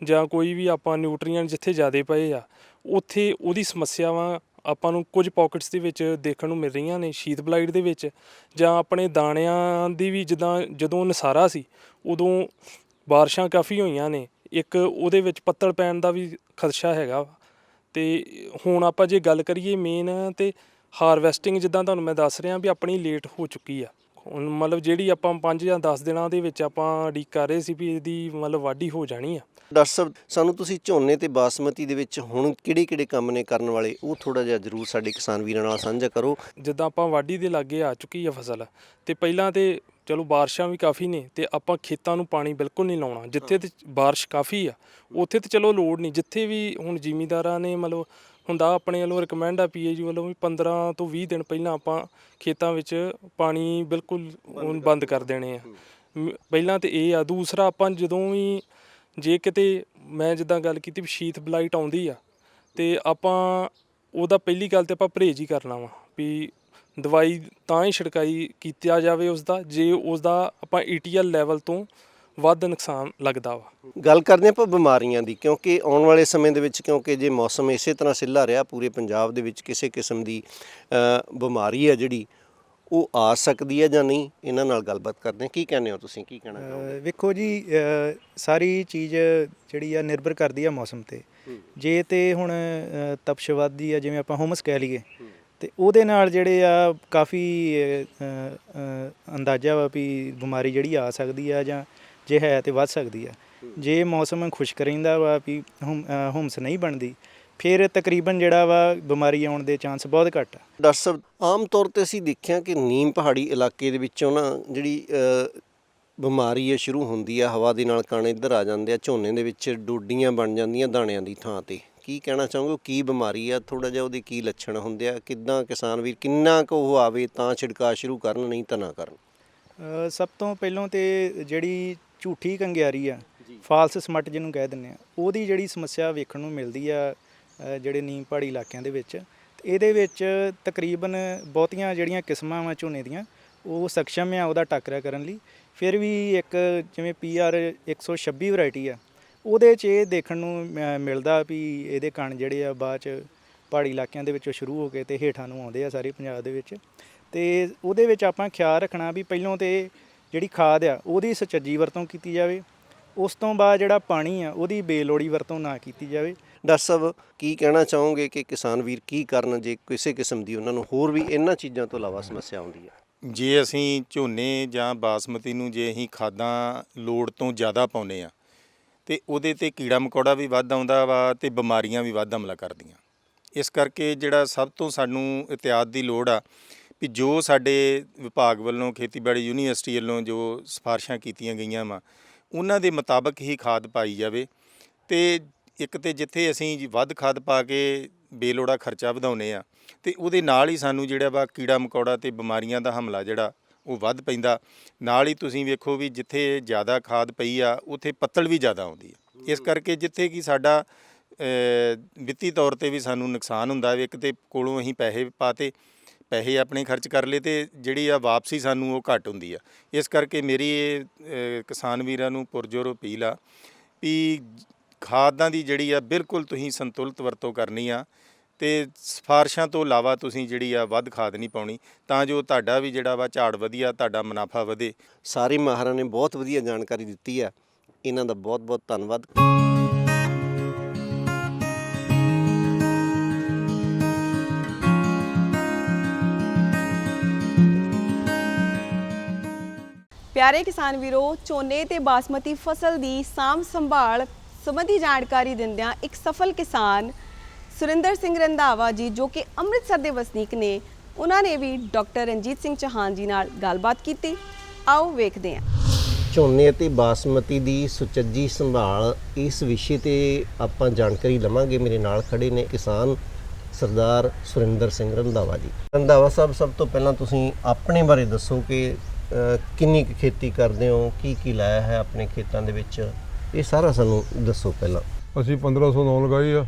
G: ਜਾਂ ਕੋਈ ਵੀ ਆਪਾਂ ਨਿਊਟਰੀਐਂਟ ਜਿੱਥੇ ਜ਼ਿਆਦੇ ਪਏ ਆ ਉੱਥੇ ਉਹਦੀ ਸਮੱਸਿਆਵਾਂ ਆਪਾਂ ਨੂੰ ਕੁਝ ਪਾਕਟਸ ਦੇ ਵਿੱਚ ਦੇਖਣ ਨੂੰ ਮਿਲ ਰਹੀਆਂ ਨੇ ਸ਼ੀਤ ਬਲਾਈਟ ਦੇ ਵਿੱਚ, ਜਾਂ ਆਪਣੇ ਦਾਣਿਆਂ ਦੀ ਵੀ ਜਿੱਦਾਂ ਜਦੋਂ ਨਸਾਰਾ ਸੀ, ਉਦੋਂ ਬਾਰਿਸ਼ਾਂ ਕਾਫੀ ਹੋਈਆਂ ਨੇ, ਇੱਕ ਉਹਦੇ ਵਿੱਚ ਪੱਤਲ ਪੈਣ ਦਾ ਵੀ ਖਦਸ਼ਾ ਹੈਗਾ ਵਾ। ਤੇ ਹੁਣ ਆਪਾਂ ਜੇ ਗੱਲ ਕਰੀਏ ਮੇਨ ਤੇ ਹਾਰਵੈਸਟਿੰਗ ਜਿੱਦਾਂ ਤੁਹਾਨੂੰ ਮੈਂ ਦੱਸ ਰਿਹਾ ਵੀ ਆਪਣੀ ਲੇਟ ਹੋ ਚੁੱਕੀ ਆ ਹੁਣ ਮਤਲਬ ਜਿਹੜੀ ਆਪਾਂ 5 ਜਾਂ 10 ਦਿਨਾਂ ਦੇ ਵਿੱਚ ਆਪਾਂ ਉਡੀਕ ਕਰ ਰਹੇ ਸੀ ਵੀ ਇਹਦੀ ਮਤਲਬ ਵਾਢੀ ਹੋ ਜਾਣੀ ਆ
C: ਡਾਕਟਰ ਸਾਹਿਬ, ਸਾਨੂੰ ਤੁਸੀਂ ਝੋਨੇ ਤੇ ਬਾਸਮਤੀ ਦੇ ਵਿੱਚ ਹੁਣ ਕਿਹੜੇ ਕਿਹੜੇ ਕੰਮ ਨੇ ਕਰਨ ਵਾਲੇ? ਉਹ ਥੋੜਾ ਜਿਹਾ ਜਰੂਰ ਸਾਡੇ ਕਿਸਾਨ ਵੀਰਾਂ ਨਾਲ ਸਾਂਝਾ ਕਰੋ।
G: ਜਿੱਦਾਂ ਆਪਾਂ ਵਾਢੀ ਦੇ ਲਾਗੇ ਆ ਚੁੱਕੀ ਆ ਫਸਲ, ਤੇ ਪਹਿਲਾਂ ਤੇ ਚਲੋ ਬਾਰਿਸ਼ਾਂ ਵੀ ਕਾਫੀ ਨੇ, ਤੇ ਆਪਾਂ ਖੇਤਾਂ ਨੂੰ ਪਾਣੀ ਬਿਲਕੁਲ ਨਹੀਂ ਲਾਉਣਾ। ਜਿੱਥੇ ਤੇ ਬਾਰਿਸ਼ ਕਾਫੀ ਆ, ਉੱਥੇ ਤੇ ਚਲੋ ਲੋੜ ਨਹੀਂ। ਜਿੱਥੇ ਵੀ ਹੁਣ ਜ਼ਿਮੀਂਦਾਰਾਂ ਨੇ ਮਤਲਬ ਹੁੰਦਾ ਆਪਣੇ ਵੱਲੋਂ ਰਿਕਮੈਂਡ ਆ ਪੀਏਜੀ ਵੱਲੋਂ ਵੀ 15 ਤੋਂ 20 ਦਿਨ ਪਹਿਲਾਂ ਆਪਾਂ ਖੇਤਾਂ ਵਿੱਚ ਪਾਣੀ ਬਿਲਕੁਲ ਹੁਣ ਬੰਦ ਕਰ ਦੇਣੇ ਆ। ਪਹਿਲਾਂ ਤੇ ਇਹ ਆ। ਦੂਸਰਾ ਆਪਾਂ ਜਦੋਂ ਵੀ ਜੇ ਕਿਤੇ ਮੈਂ ਜਿੱਦਾਂ ਗੱਲ ਕੀਤੀ ਵੀ ਸ਼ੀਤ ਬਲਾਈਟ ਆਉਂਦੀ ਆ, ਤੇ ਆਪਾਂ ਉਹਦਾ ਪਹਿਲੀ ਗੱਲ ਤੇ ਆਪਾਂ ਪਰਹੇਜ਼ ਹੀ ਕਰਨਾ ਵਾ ਵੀ ਦਵਾਈ ਤਾਂ ਹੀ ਛਿੜਕਾਈ ਕੀਤਾ ਜਾਵੇ ਉਸ ਦਾ ਜੇ ਉਸ ਦਾ ਆਪਾਂ ਈਟੀਐਲ ਲੈਵਲ ਤੋਂ ਵੱਧ ਨੁਕਸਾਨ ਲੱਗਦਾ ਵਾ।
C: ਗੱਲ ਕਰਦੇ ਆਪਾਂ ਬਿਮਾਰੀਆਂ ਦੀ, ਕਿਉਂਕਿ ਆਉਣ ਵਾਲੇ ਸਮੇਂ ਦੇ ਵਿੱਚ, ਕਿਉਂਕਿ ਜੇ ਮੌਸਮ ਇਸੇ ਤਰ੍ਹਾਂ ਸਿੱਲਾ ਰਿਹਾ ਪੂਰੇ ਪੰਜਾਬ ਦੇ ਵਿੱਚ, ਕਿਸੇ ਕਿਸਮ ਦੀ ਬਿਮਾਰੀ ਹੈ ਜਿਹੜੀ ਉਹ ਆ ਸਕਦੀ ਹੈ ਜਾਂ ਨਹੀਂ? ਇਹਨਾਂ ਨਾਲ ਗੱਲਬਾਤ ਕਰਦੇ ਹਾਂ। ਕੀ ਕਹਿੰਦੇ ਹੋ ਤੁਸੀਂ? ਕੀ ਕਹਿਣਾ ਚਾਹੋਗੇ?
F: ਵੇਖੋ ਜੀ ਸਾਰੀ ਚੀਜ਼ ਜਿਹੜੀ ਆ ਨਿਰਭਰ ਕਰਦੀ ਆ ਮੌਸਮ ਤੇ। ਜੇ ਤੇ ਹੁਣ ਤਪਸ਼ ਵੱਧਦੀ ਆ ਜਿਵੇਂ ਆਪਾਂ ਹੁਮਸ ਕਹਿ ਲਈਏ ਤੇ ਉਹਦੇ ਨਾਲ ਜਿਹੜੇ ਆ ਕਾਫੀ ਅੰਦਾਜ਼ਾ ਵਾ ਵੀ ਬਿਮਾਰੀ ਜਿਹੜੀ ਆ ਸਕਦੀ ਆ ਜਾਂ ਜੇ ਹੈ ਤੇ ਵੱਧ ਸਕਦੀ ਆ। ਜੇ ਮੌਸਮ ਖੁਸ਼ਕ ਰਹਿੰਦਾ ਵਾ ਵੀ ਹੁਮਸ ਨਹੀਂ ਬਣਦੀ ਫਿਰ ਤਕਰੀਬਨ ਜਿਹੜਾ ਵਾ ਬਿਮਾਰੀ ਆਉਣ ਦੇ ਚਾਂਸ ਬਹੁਤ ਘੱਟ ਆ।
C: ਡਾਕਟਰ ਸਾਹਿਬ ਆਮ ਤੌਰ ਤੇ ਅਸੀਂ ਦੇਖਿਆ ਕਿ ਨੀਮ ਪਹਾੜੀ ਇਲਾਕੇ ਦੇ ਵਿੱਚੋਂ ਨਾ ਜਿਹੜੀ ਅ, ਬਿਮਾਰੀ ਹੈ ਸ਼ੁਰੂ ਹੁੰਦੀ ਆ ਹਵਾ ਦੇ ਨਾਲ ਕਣ ਇੱਧਰ ਆ ਜਾਂਦੇ ਆ ਝੋਨੇ ਦੇ ਵਿੱਚ ਡੋਡੀਆਂ ਬਣ ਜਾਂਦੀਆਂ ਦਾਣਿਆਂ ਦੀ ਥਾਂ ਤੇ। ਕੀ ਕਹਿਣਾ ਚਾਹੋਗੇ? ਉਹ ਕੀ ਬਿਮਾਰੀ ਆ? ਥੋੜਾ ਜਿਹਾ ਉਹਦੇ ਕੀ ਲੱਛਣ ਹੁੰਦੇ ਆ? ਕਿੱਦਾਂ ਕਿਸਾਨ ਵੀਰ ਕਿੰਨਾ ਕੁ ਉਹ ਆਵੇ ਤਾਂ ਛਿੜਕਾ ਸ਼ੁਰੂ ਕਰਨ ਨਹੀਂ ਤਾਂ ਨਾ ਕਰਨ?
F: ਅ, ਸਭ ਤੋਂ ਪਹਿਲਾਂ ਤੇ ਜਿਹੜੀ ਝੂਠੀ ਕੰਗਿਆਰੀ ਆ ਫਾਲਸ ਸਮਟ ਜਿਹਨੂੰ ਕਹਿ ਦਿੰਦੇ ਆ ਉਹਦੀ ਜਿਹੜੀ ਸਮੱਸਿਆ ਵੇਖਣ ਨੂੰ ਮਿਲਦੀ ਆ ਜਿਹੜੇ ਨੀਮ ਪਹਾੜੀ ਇਲਾਕਿਆਂ ਦੇ ਵਿੱਚ, ਤੇ ਇਹਦੇ ਵਿੱਚ ਤਕਰੀਬਨ ਬਹੁਤੀਆਂ ਜਿਹੜੀਆਂ ਕਿਸਮਾਂ ਵਾ ਝੋਨੇ ਦੀਆਂ, ਉਹ ਸક્ષਮ ਆ ਉਹਦਾ ਟੱਕਰਿਆ ਕਰਨ ਲਈ। ਫਿਰ ਵੀ ਇੱਕ ਜਿਵੇਂ ਪੀਆਰ 126 ਵੈਰਾਈਟੀ ਆ, ਉਹਦੇ 'ਚ ਇਹ ਦੇਖਣ ਨੂੰ ਮ- ਮਿਲਦਾ ਵੀ ਇਹਦੇ ਕਣ ਜਿਹੜੇ ਆ ਬਾਅਦ 'ਚ ਪਹਾੜੀ ਇਲਾਕਿਆਂ ਦੇ ਵਿੱਚੋਂ ਸ਼ੁਰੂ ਹੋ ਕੇ ਤੇ ਹੇਠਾਂ ਨੂੰ ਆਉਂਦੇ ਆ ਸਾਰੇ ਪੰਜਾਬ ਦੇ ਵਿੱਚ। ਤੇ ਉਹਦੇ ਵਿੱਚ ਆਪਾਂ ਖਿਆਲ ਰੱਖਣਾ ਵੀ ਪਹਿਲੋਂ ਤੇ ਜਿਹੜੀ ਖਾਦ ਆ, ਉਹਦੀ ਸੁਚੱਜੀ ਵਰਤੋਂ ਕੀਤੀ ਜਾਵੇ, ਉਸ ਤੋਂ ਬਾਅਦ ਜਿਹੜਾ ਪਾਣੀ ਆ, ਉਹਦੀ ਬੇਲੋੜੀ ਵਰਤੋਂ ਨਾ ਕੀਤੀ ਜਾਵੇ।
C: ਡਾਕਟਰ ਸਾਹਿਬ, ਕੀ ਕਹਿਣਾ ਚਾਹੋਗੇ ਕਿ ਕਿਸਾਨ ਵੀਰ ਕੀ ਕਰਨ ਜੇ ਕਿਸੇ ਕਿਸਮ ਦੀ ਉਹਨਾਂ ਨੂੰ ਹੋਰ ਵੀ ਇਹਨਾਂ ਚੀਜ਼ਾਂ ਤੋਂ ਇਲਾਵਾ ਸਮੱਸਿਆ ਆਉਂਦੀ ਹੈ?
E: ਜੇ ਅਸੀਂ ਝੋਨੇ ਜਾਂ ਬਾਸਮਤੀ ਨੂੰ ਜੇ ਅਸੀਂ ਖਾਦਾਂ ਲੋੜ ਤੋਂ ਜ਼ਿਆਦਾ ਪਾਉਨੇ ਆ ਤੇ ਉਹਦੇ ਤੇ ਕੀੜਾ ਮਕੌੜਾ ਵੀ ਵੱਧ ਆਉਂਦਾ ਵਾ ਤੇ ਬਿਮਾਰੀਆਂ ਵੀ ਵੱਧ ਹਮਲਾ ਕਰਦੀਆਂ। ਇਸ ਕਰਕੇ ਜਿਹੜਾ ਸਭ ਤੋਂ ਸਾਨੂੰ ਇਤਿਆਦ ਦੀ ਲੋੜ ਆ ਵੀ ਜੋ ਸਾਡੇ ਵਿਭਾਗ ਵੱਲੋਂ, ਖੇਤੀਬਾੜੀ ਯੂਨੀਵਰਸਿਟੀ ਵੱਲੋਂ ਜੋ ਸਿਫਾਰਿਸ਼ਾਂ ਕੀਤੀਆਂ ਗਈਆਂ ਵਾ, ਉਹਨਾਂ ਦੇ ਮੁਤਾਬਕ ਹੀ ਖਾਦ ਪਾਈ ਜਾਵੇ ਤੇ ਇੱਕ ਤੇ ਜਿੱਥੇ ਅਸੀਂ ਵੱਧ ਖਾਦ ਪਾ ਕੇ ਬੇਲੋੜਾ ਖਰਚਾ ਵਧਾਉਨੇ ਆ ਤੇ ਉਹਦੇ ਨਾਲ ਹੀ ਸਾਨੂੰ ਜਿਹੜਾ ਵਾ ਕੀੜਾ ਮਕੌੜਾ ਤੇ ਬਿਮਾਰੀਆਂ ਦਾ ਹਮਲਾ ਜਿਹੜਾ ਉਹ ਵੱਧ ਪੈਂਦਾ। ਨਾਲ ਹੀ ਤੁਸੀਂ ਵੇਖੋ ਵੀ ਜਿੱਥੇ ਜ਼ਿਆਦਾ ਖਾਦ ਪਈ ਆ, ਉੱਥੇ ਪੱਤਲ ਵੀ ਜ਼ਿਆਦਾ ਆਉਂਦੀ ਆ। ਇਸ ਕਰਕੇ ਜਿੱਥੇ ਕਿ ਸਾਡਾ ਵਿੱਤੀ ਤੌਰ ਤੇ ਵੀ ਸਾਨੂੰ ਨੁਕਸਾਨ ਹੁੰਦਾ ਹੈ ਇੱਕ ਤੇ ਕੋਲੋਂ ਅਸੀਂ ਪੈਸੇ ਪਾਤੇ, ਪੈਸੇ ਆਪਣੇ ਖਰਚ ਕਰ ਲਏ ਤੇ ਜਿਹੜੀ ਆ ਵਾਪਸੀ ਸਾਨੂੰ ਉਹ ਘੱਟ ਹੁੰਦੀ ਆ। ਇਸ ਕਰਕੇ ਮੇਰੀ ਇਹ ਕਿਸਾਨ ਵੀਰਾਂ ਨੂੰ ਪੁਰਜੋਰ ਅਪੀਲ ਆ ਵੀ ਖਾਦਾਂ ਦੀ ਜਿਹੜੀ ਆ ਬਿਲਕੁਲ ਤੁਸੀਂ ਸੰਤੁਲਿਤ ਵਰਤੋਂ ਕਰਨੀ ਆ ਤੇ ਸਿਫਾਰਸ਼ਾਂ ਤੋਂ ਇਲਾਵਾ ਤੁਸੀਂ ਜਿਹੜੀ ਆ ਵੱਧ ਖਾਦ ਨਹੀਂ ਪਾਉਣੀ ਤਾਂ ਜੋ ਤੁਹਾਡਾ ਵੀ ਜਿਹੜਾ ਵਾ ਝਾੜ ਵਧੀਆ ਤੁਹਾਡਾ ਮੁਨਾਫਾ ਵਧੇ।
C: ਸਾਰੇ ਮਾਹਰਾਂ ਨੇ ਬਹੁਤ ਵਧੀਆ ਜਾਣਕਾਰੀ ਦਿੱਤੀ ਹੈ ਇਹਨਾਂ ਦਾ ਬਹੁਤ ਬਹੁਤ ਧੰਨਵਾਦ।
A: ਪਿਆਰੇ ਕਿਸਾਨ ਵੀਰੋ ਝੋਨੇ ਤੇ ਬਾਸਮਤੀ ਫਸਲ ਦੀ ਸਾਂਭ ਸੰਭਾਲ ਸੰਬੰਧੀ ਜਾਣਕਾਰੀ ਦਿੰਦਿਆਂ ਇੱਕ ਸਫਲ ਕਿਸਾਨ ਸੁਰਿੰਦਰ ਸਿੰਘ ਰੰਧਾਵਾ ਜੀ, ਜੋ ਕਿ ਅੰਮ੍ਰਿਤਸਰ ਦੇ ਵਸਨੀਕ ਨੇ, ਉਹਨਾਂ ਨੇ ਵੀ ਡਾਕਟਰ ਰਣਜੀਤ ਸਿੰਘ ਚੌਹਾਨ ਜੀ ਨਾਲ ਗੱਲਬਾਤ ਕੀਤੀ। ਆਓ ਵੇਖਦੇ ਹਾਂ।
C: ਝੋਨੇ ਅਤੇ ਬਾਸਮਤੀ ਦੀ ਸੁਚੱਜੀ ਸੰਭਾਲ, ਇਸ ਵਿਸ਼ੇ ਤੇ ਆਪਾਂ ਜਾਣਕਾਰੀ ਲਵਾਂਗੇ। ਮੇਰੇ ਨਾਲ ਖੜੇ ਨੇ ਕਿਸਾਨ ਸਰਦਾਰ ਸੁਰਿੰਦਰ ਸਿੰਘ ਰੰਧਾਵਾ ਜੀ। ਰੰਧਾਵਾ ਸਾਹਿਬ, ਸਭ ਤੋਂ ਪਹਿਲਾਂ ਤੁਸੀਂ ਆਪਣੇ ਬਾਰੇ ਦੱਸੋ ਕਿ ਕਿੰਨੀ ਕੁ ਖੇਤੀ ਕਰਦੇ ਹੋ? ਕੀ ਕੀ ਲਾਇਆ ਹੈ ਆਪਣੇ ਖੇਤਾਂ ਦੇ ਵਿੱਚ? ਇਹ ਸਾਰਾ ਸਾਨੂੰ ਦੱਸੋ ਪਹਿਲਾਂ।
H: ਅਸੀਂ 1509 ਲਗਾਈ ਆ।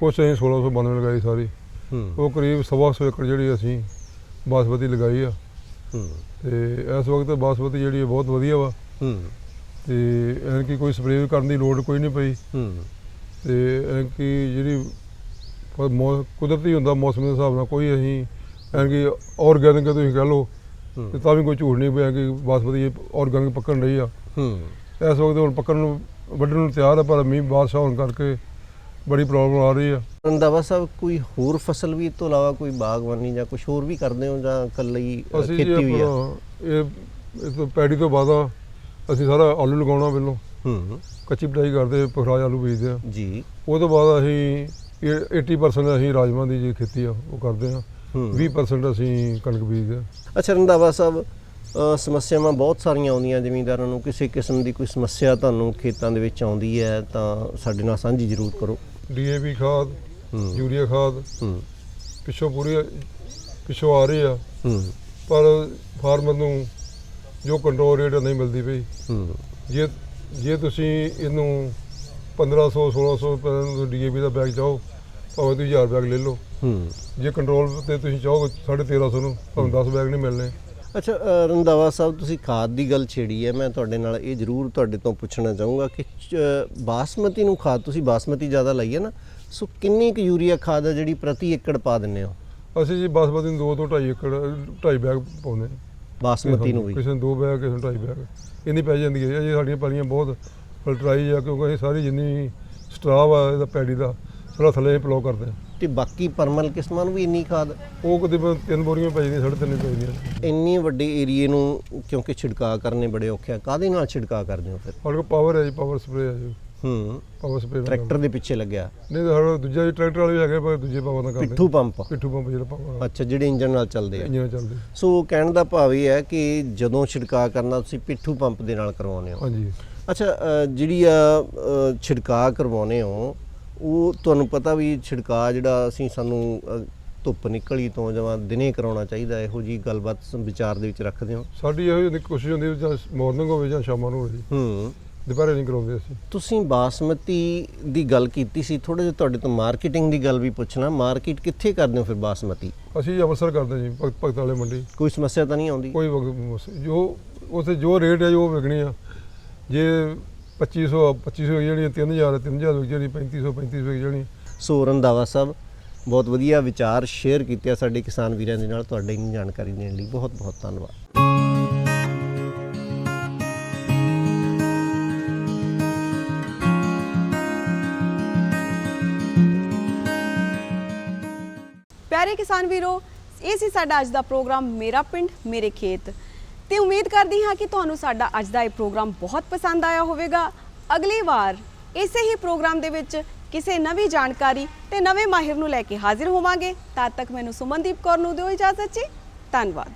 H: ਕੁਛ ਅਸੀਂ 1692 ਲਗਾਈ ਸਾਰੀ।
C: ਹੂੰ।
H: ਉਹ ਕਰੀਬ ਸਵਾ ਸੌ ਏਕੜ ਜਿਹੜੀ ਅਸੀਂ ਬਾਸਮਤੀ ਲਗਾਈ ਆ।
C: ਹੂੰ।
H: ਤੇ ਇਸ ਵਕਤ ਬਾਸਮਤੀ ਜਿਹੜੀ ਬਹੁਤ ਵਧੀਆ ਵਾ।
C: ਹੂੰ।
H: ਤੇ ਐਨ ਕੀ ਕੋਈ ਸਪਰੇਅ ਕਰਨ ਦੀ ਲੋੜ ਕੋਈ ਨਹੀਂ ਪਈ।
C: ਹੂੰ।
H: ਤੇ ਐਨ ਕੀ ਜਿਹੜੀ ਕੁਦਰਤੀ ਹੁੰਦਾ ਮੌਸਮ ਦੇ ਹਿਸਾਬ ਨਾਲ ਕੋਈ ਅਸੀਂ ਐਨ ਕੀ ਆਰਗੈਨਿਕ ਤੁਸੀਂ ਕਹਿ ਲਓ ਤੇ ਤਾਂ ਵੀ ਕੋਈ ਝੂਠ ਨਹੀਂ ਪਿਆ ਕਿ ਬਾਸਮਤੀ ਆਰਗੈਨਿਕ ਪੱਕਣ ਰਹੀ ਆ।
C: ਹੂੰ।
H: ਇਸ ਵਕਤ ਹੁਣ ਪੱਕਣ ਨੂੰ ਵੱਢਣ ਨੂੰ ਤਿਆਰ ਆ ਪਰ ਮੀਂਹ ਬਾਰਿਸ਼ ਹੋਣ ਕਰਕੇ ਬੜੀ ਪ੍ਰੋਬਲਮ ਆ ਰਹੀ ਆ।
C: ਰੰਧਾਵਾ ਸਾਹਿਬ ਕੋਈ ਹੋਰ ਫਸਲ ਵੀ ਤੋਂ ਇਲਾਵਾ ਕੋਈ ਬਾਗਬਾਨੀ ਜਾਂ ਕੁਝ ਹੋਰ ਵੀ ਕਰਦੇ ਹੋ ਜਾਂ ਹੀ
H: ਜੀ
C: ਖੇਤੀ ਹੋਈ ਆ?
H: ਇਹ ਇਸ ਤੋਂ ਪੈੜੀ ਤੋਂ ਬਾਅਦ ਅਸੀਂ ਸਾਰਾ ਆਲੂ ਲਗਾਉਣਾ ਪਹਿਲੋਂ।
C: ਹੂੰ
H: ਕੱਚੀ ਪਟਾਈ ਕਰਦੇ ਪੁਖਰਾਜ ਆਲੂ ਬੀਜਦੇ ਆ।
C: ਜੀ।
H: ਉਹ ਤੋਂ ਬਾਅਦ ਅਸੀਂ ਇਹ 80% ਅਸੀਂ ਰਾਜਮਾ ਦੀ ਜੀ ਖੇਤੀ ਆ ਉਹ ਕਰਦੇ ਆ।
C: ਹੂੰ।
H: 20% ਅਸੀਂ ਕਣਕ ਬੀਜਦੇ ਆ।
C: ਅੱਛਾ ਰੰਧਾਵਾ ਸਾਹਿਬ ਸਮੱਸਿਆਵਾਂ ਬਹੁਤ ਸਾਰੀਆਂ ਆਉਂਦੀਆਂ ਜ਼ਮੀਂਦਾਰਾਂ ਨੂੰ। ਕਿਸੇ ਕਿਸਮ ਦੀ ਕੋਈ ਸਮੱਸਿਆ ਤੁਹਾਨੂੰ ਖੇਤਾਂ ਦੇ ਵਿੱਚ ਆਉਂਦੀ ਹੈ ਤਾਂ ਸਾਡੇ ਨਾਲ ਸਾਂਝੀ ਜ਼ਰੂਰ ਕਰੋ।
H: ਡੀਏਪੀ ਖਾਦ
C: ਹੂੰ।
H: ਯੂਰੀਆ ਖਾਦ
C: ਹੂੰ।
H: ਪਿੱਛੋਂ ਪੂਰੀ ਪਿੱਛੋਂ ਆ ਰਹੀ ਆ।
C: ਹੂੰ।
H: ਪਰ ਫਾਰਮਰ ਨੂੰ ਜੋ ਕੰਟਰੋਲ ਰੇਟ ਨਹੀਂ ਮਿਲਦੀ ਪਈ।
C: ਹੂੰ।
H: ਜੇ ਜੇ ਤੁਸੀਂ ਇਹਨੂੰ 1500 1600 ਰੁਪਏ ਡੀਏਪੀ ਦਾ ਬੈਗ ਚਾਹੋ ਭਾਵੇਂ ਤੁਸੀਂ 1000 ਬੈਗ ਲੈ ਲਓ।
C: ਹੂੰ।
H: ਜੇ ਕੰਟਰੋਲ ਤੇ ਤੁਸੀਂ ਚਾਹੋ 1350 ਨੂੰ ਤੁਹਾਨੂੰ 10 ਬੈਗ ਨਹੀਂ ਮਿਲਣੇ।
C: ਅੱਛਾ ਅ, ਰੰਧਾਵਾ ਸਾਹਿਬ ਤੁਸੀਂ ਖਾਦ ਦੀ ਗੱਲ ਛੇੜੀ ਹੈ। ਮੈਂ ਤੁਹਾਡੇ ਨਾਲ ਇਹ ਜ਼ਰੂਰ ਤੁਹਾਡੇ ਤੋਂ ਪੁੱਛਣਾ ਚਾਹੂੰਗਾ ਕਿ ਬਾਸਮਤੀ ਨੂੰ ਖਾਦ ਤੁਸੀਂ ਬਾਸਮਤੀ ਜ਼ਿਆਦਾ ਲਈ ਹੈ ਨਾ ਸੋ ਕਿੰਨੀ ਕੁ ਯੂਰੀਆ ਖਾਦ ਹੈ ਜਿਹੜੀ ਪ੍ਰਤੀ ਏਕੜ ਪਾ ਦਿੰਦੇ ਹੋ?
H: ਅਸੀਂ ਜੀ ਬਾਸਮਤੀ ਨੂੰ 2 ਤੋਂ 2.5 ਏਕੜ 2.5 ਬੈਗ ਪਾਉਂਦੇ ਹਾਂ।
C: ਬਾਸਮਤੀ ਨੂੰ ਵੀ?
H: ਕਿਸੇ ਨੂੰ 2 ਬੈਗ ਕਿਸੇ ਨੂੰ 2.5 ਬੈਗ। ਇੰਨੀ ਪੈ ਜਾਂਦੀ ਹੈ। ਅਜੇ ਸਾਡੀਆਂ ਪੈਲੀਆਂ ਬਹੁਤ ਫਲਟਰਾਈ ਆ ਕਿਉਂਕਿ ਸਾਰੀ ਜਿੰਨੀ ਸਟਰਾਵ ਆ ਇਹਦਾ ਪੈਡੀ ਦਾ ਥੋੜਾ ਥੱਲੇ ਪਲੋ ਕਰਦੇ ਹਾਂ
C: ਤੇ ਬਾਕੀ ਪਰਮਲ ਕਿਸਮਾਂ ਨੂੰ ਵੀ ਇੰਨੀ ਖਾਦ
H: ਉਹ ਕਦੇ ਤਿੰਨ ਬੋਰੀਆਂ ਪੈ ਜਾਂਦੀਆਂ ਸਾਢੇ ਤਿੰਨ ਪੈ ਜਾਂਦੀਆਂ।
C: ਇੰਨੇ ਵੱਡੇ ਏਰੀਏ ਨੂੰ ਕਿਉਂਕਿ ਛਿੜਕਾਅ ਕਰਨੇ ਬੜੇ ਔਖੇ ਆ ਕਾਦੇ ਨਾਲ ਛਿੜਕਾਅ ਕਰਦੇ ਹੋ ਫਿਰ?
H: ਸਾਡੇ ਕੋਲ ਪਾਵਰ ਹੈ ਜੀ ਪਾਵਰ ਸਪਰੇ ਹੈ ਜੀ।
C: ਹੂੰ।
H: ਪਾਵਰ ਸਪਰੇ
C: ਟਰੈਕਟਰ ਦੇ ਪਿੱਛੇ ਲੱਗਿਆ।
H: ਨਹੀਂ ਤਾਂ ਸਾਡਾ ਦੂਜਾ ਜੀ ਟਰੈਕਟਰ ਵਾਲੇ ਵੀ ਹੈਗੇ ਪਰ ਦੂਜੇ ਪਾਵਰ ਨਾਲ ਕਰਦੇ।
C: ਪਿੱਠੂ ਪੰਪ।
H: ਪਿੱਠੂ ਪੰਪ ਜਿਹੜਾ ਪਾਵਰ
C: ਅੱਛਾ ਜਿਹੜੇ ਇੰਜਨ ਨਾਲ ਚੱਲਦੇ ਆ।
H: ਇੰਜਨ ਚੱਲਦੇ
C: ਸੋ ਕਹਿਣ ਦਾ ਭਾਵ ਇਹ ਹੈ ਕਿ ਜਦੋਂ ਛਿੜਕਾਅ ਕਰਨਾ ਤੁਸੀਂ ਪਿੱਠੂ ਪੰਪ ਦੇ ਨਾਲ ਕਰਵਾਉਂਦੇ ਹੋ।
H: ਹਾਂਜੀ।
C: ਅੱਛਾ ਅ, ਜਿਹੜੀ ਆ ਅ, ਛਿੜਕਾਅ ਕਰਵਾਉਂਦੇ ਹੋ ਉਹ ਤੁਹਾਨੂੰ ਪਤਾ ਵੀ ਛਿੜਕਾਅ ਜਿਹੜਾ ਅਸੀਂ ਸਾਨੂੰ ਅ, ਧੁੱਪ ਨਿਕਲੀ ਤੋਂ ਜਮਾਂ ਦਿਨੇ ਕਰਾਉਣਾ ਚਾਹੀਦਾ ਇਹੋ ਜੀ ਗੱਲਬਾਤ ਸ- ਵਿਚਾਰ ਦੇ ਵਿੱਚ ਰੱਖਦੇ ਹੋ?
H: ਸਾਡੀ ਇਹੋ ਜਿਹੀ ਕੋਸ਼ਿਸ਼ ਹੁੰਦੀ ਵੀ ਜਾਂ ਮਾਰਨਿੰਗ ਹੋਵੇ ਜਾਂ ਸ਼ਾਮਾਂ ਨੂੰ ਹੋਵੇ ਜੀ।
C: ਹੂੰ।
H: ਦੁਪਹਿਰੇ ਨਹੀਂ ਕਰਾਉਂਦੇ ਅਸੀਂ।
C: ਤੁਸੀਂ ਬਾਸਮਤੀ ਦੀ ਗੱਲ ਕੀਤੀ ਸੀ ਥੋੜੇ ਜਿਹਾ ਤੁਹਾਡੇ ਤੋਂ ਮਾਰਕੀਟਿੰਗ ਦੀ ਗੱਲ ਵੀ ਪੁੱਛਣਾ ਮਾਰਕੀਟ ਕਿੱਥੇ ਕਰਦੇ ਹੋ ਫਿਰ ਬਾਸਮਤੀ?
H: ਅਸੀਂ ਅੰਮ੍ਰਿਤਸਰ ਕਰਦੇ ਜੀ ਭਗਤ ਭਗਤ ਵਾਲੇ ਮੰਡੀ।
C: ਕੋਈ ਸਮੱਸਿਆ ਤਾਂ ਨਹੀਂ ਆਉਂਦੀ?
H: ਕੋਈ ਜੋ ਉਥੇ ਜੋ ਰੇਟ ਹੈ ਜੋ ਵਿਕਣੀ ਆ। ਜੇ 2500 2500 ਵਿਕ ਜਾਣੀ 3000 3000 ਵਿਕ ਜਾਣੀ 3500 3500 ਵਿਕ ਜਾਣੀ।
C: ਸੋ ਰੰਦਾਵਾ ਸਾਹਿਬ ਬਹੁਤ ਵਧੀਆ ਵਿਚਾਰ ਸ਼ੇਅਰ ਕੀਤੇ ਆ ਸਾਡੇ ਕਿਸਾਨ ਵੀਰਾਂ ਦੇ ਨਾਲ ਤੁਹਾਡੇ ਨੂੰ ਜਾਣਕਾਰੀ ਦੇਣ ਲਈ ਬਹੁਤ ਬਹੁਤ ਧੰਨਵਾਦ।
A: ਪਿਆਰੇ ਕਿਸਾਨ ਵੀਰੋ ਇਹ ਸੀ ਸਾਡਾ ਅੱਜ ਦਾ ਪ੍ਰੋਗਰਾਮ ਮੇਰਾ ਪਿੰਡ ਮੇਰੇ ਖੇਤ। ਤੇ ਉਮੀਦ ਕਰਦੀ ਹਾਂ ਕਿ ਤੁਹਾਨੂੰ ਸਾਡਾ ਅੱਜ ਦਾ ਇਹ ਪ੍ਰੋਗਰਾਮ ਬਹੁਤ ਪਸੰਦ ਆਇਆ ਹੋਵੇਗਾ। ਅਗਲੀ ਵਾਰ ਇਸੇ ਹੀ ਪ੍ਰੋਗਰਾਮ ਦੇ ਵਿੱਚ ਕਿਸੇ ਨਵੀਂ ਜਾਣਕਾਰੀ ਤੇ ਨਵੇਂ ਮਾਹਿਰ ਨੂੰ ਲੈ ਕੇ ਹਾਜ਼ਰ ਹੋਵਾਂਗੇ। ਤਦ ਤੱਕ ਮੈਨੂੰ ਸੁਮਨਦੀਪ ਕੌਰ ਨੂੰ ਦਿਓ ਇਜਾਜ਼ਤ ਜੀ। ਧੰਨਵਾਦ।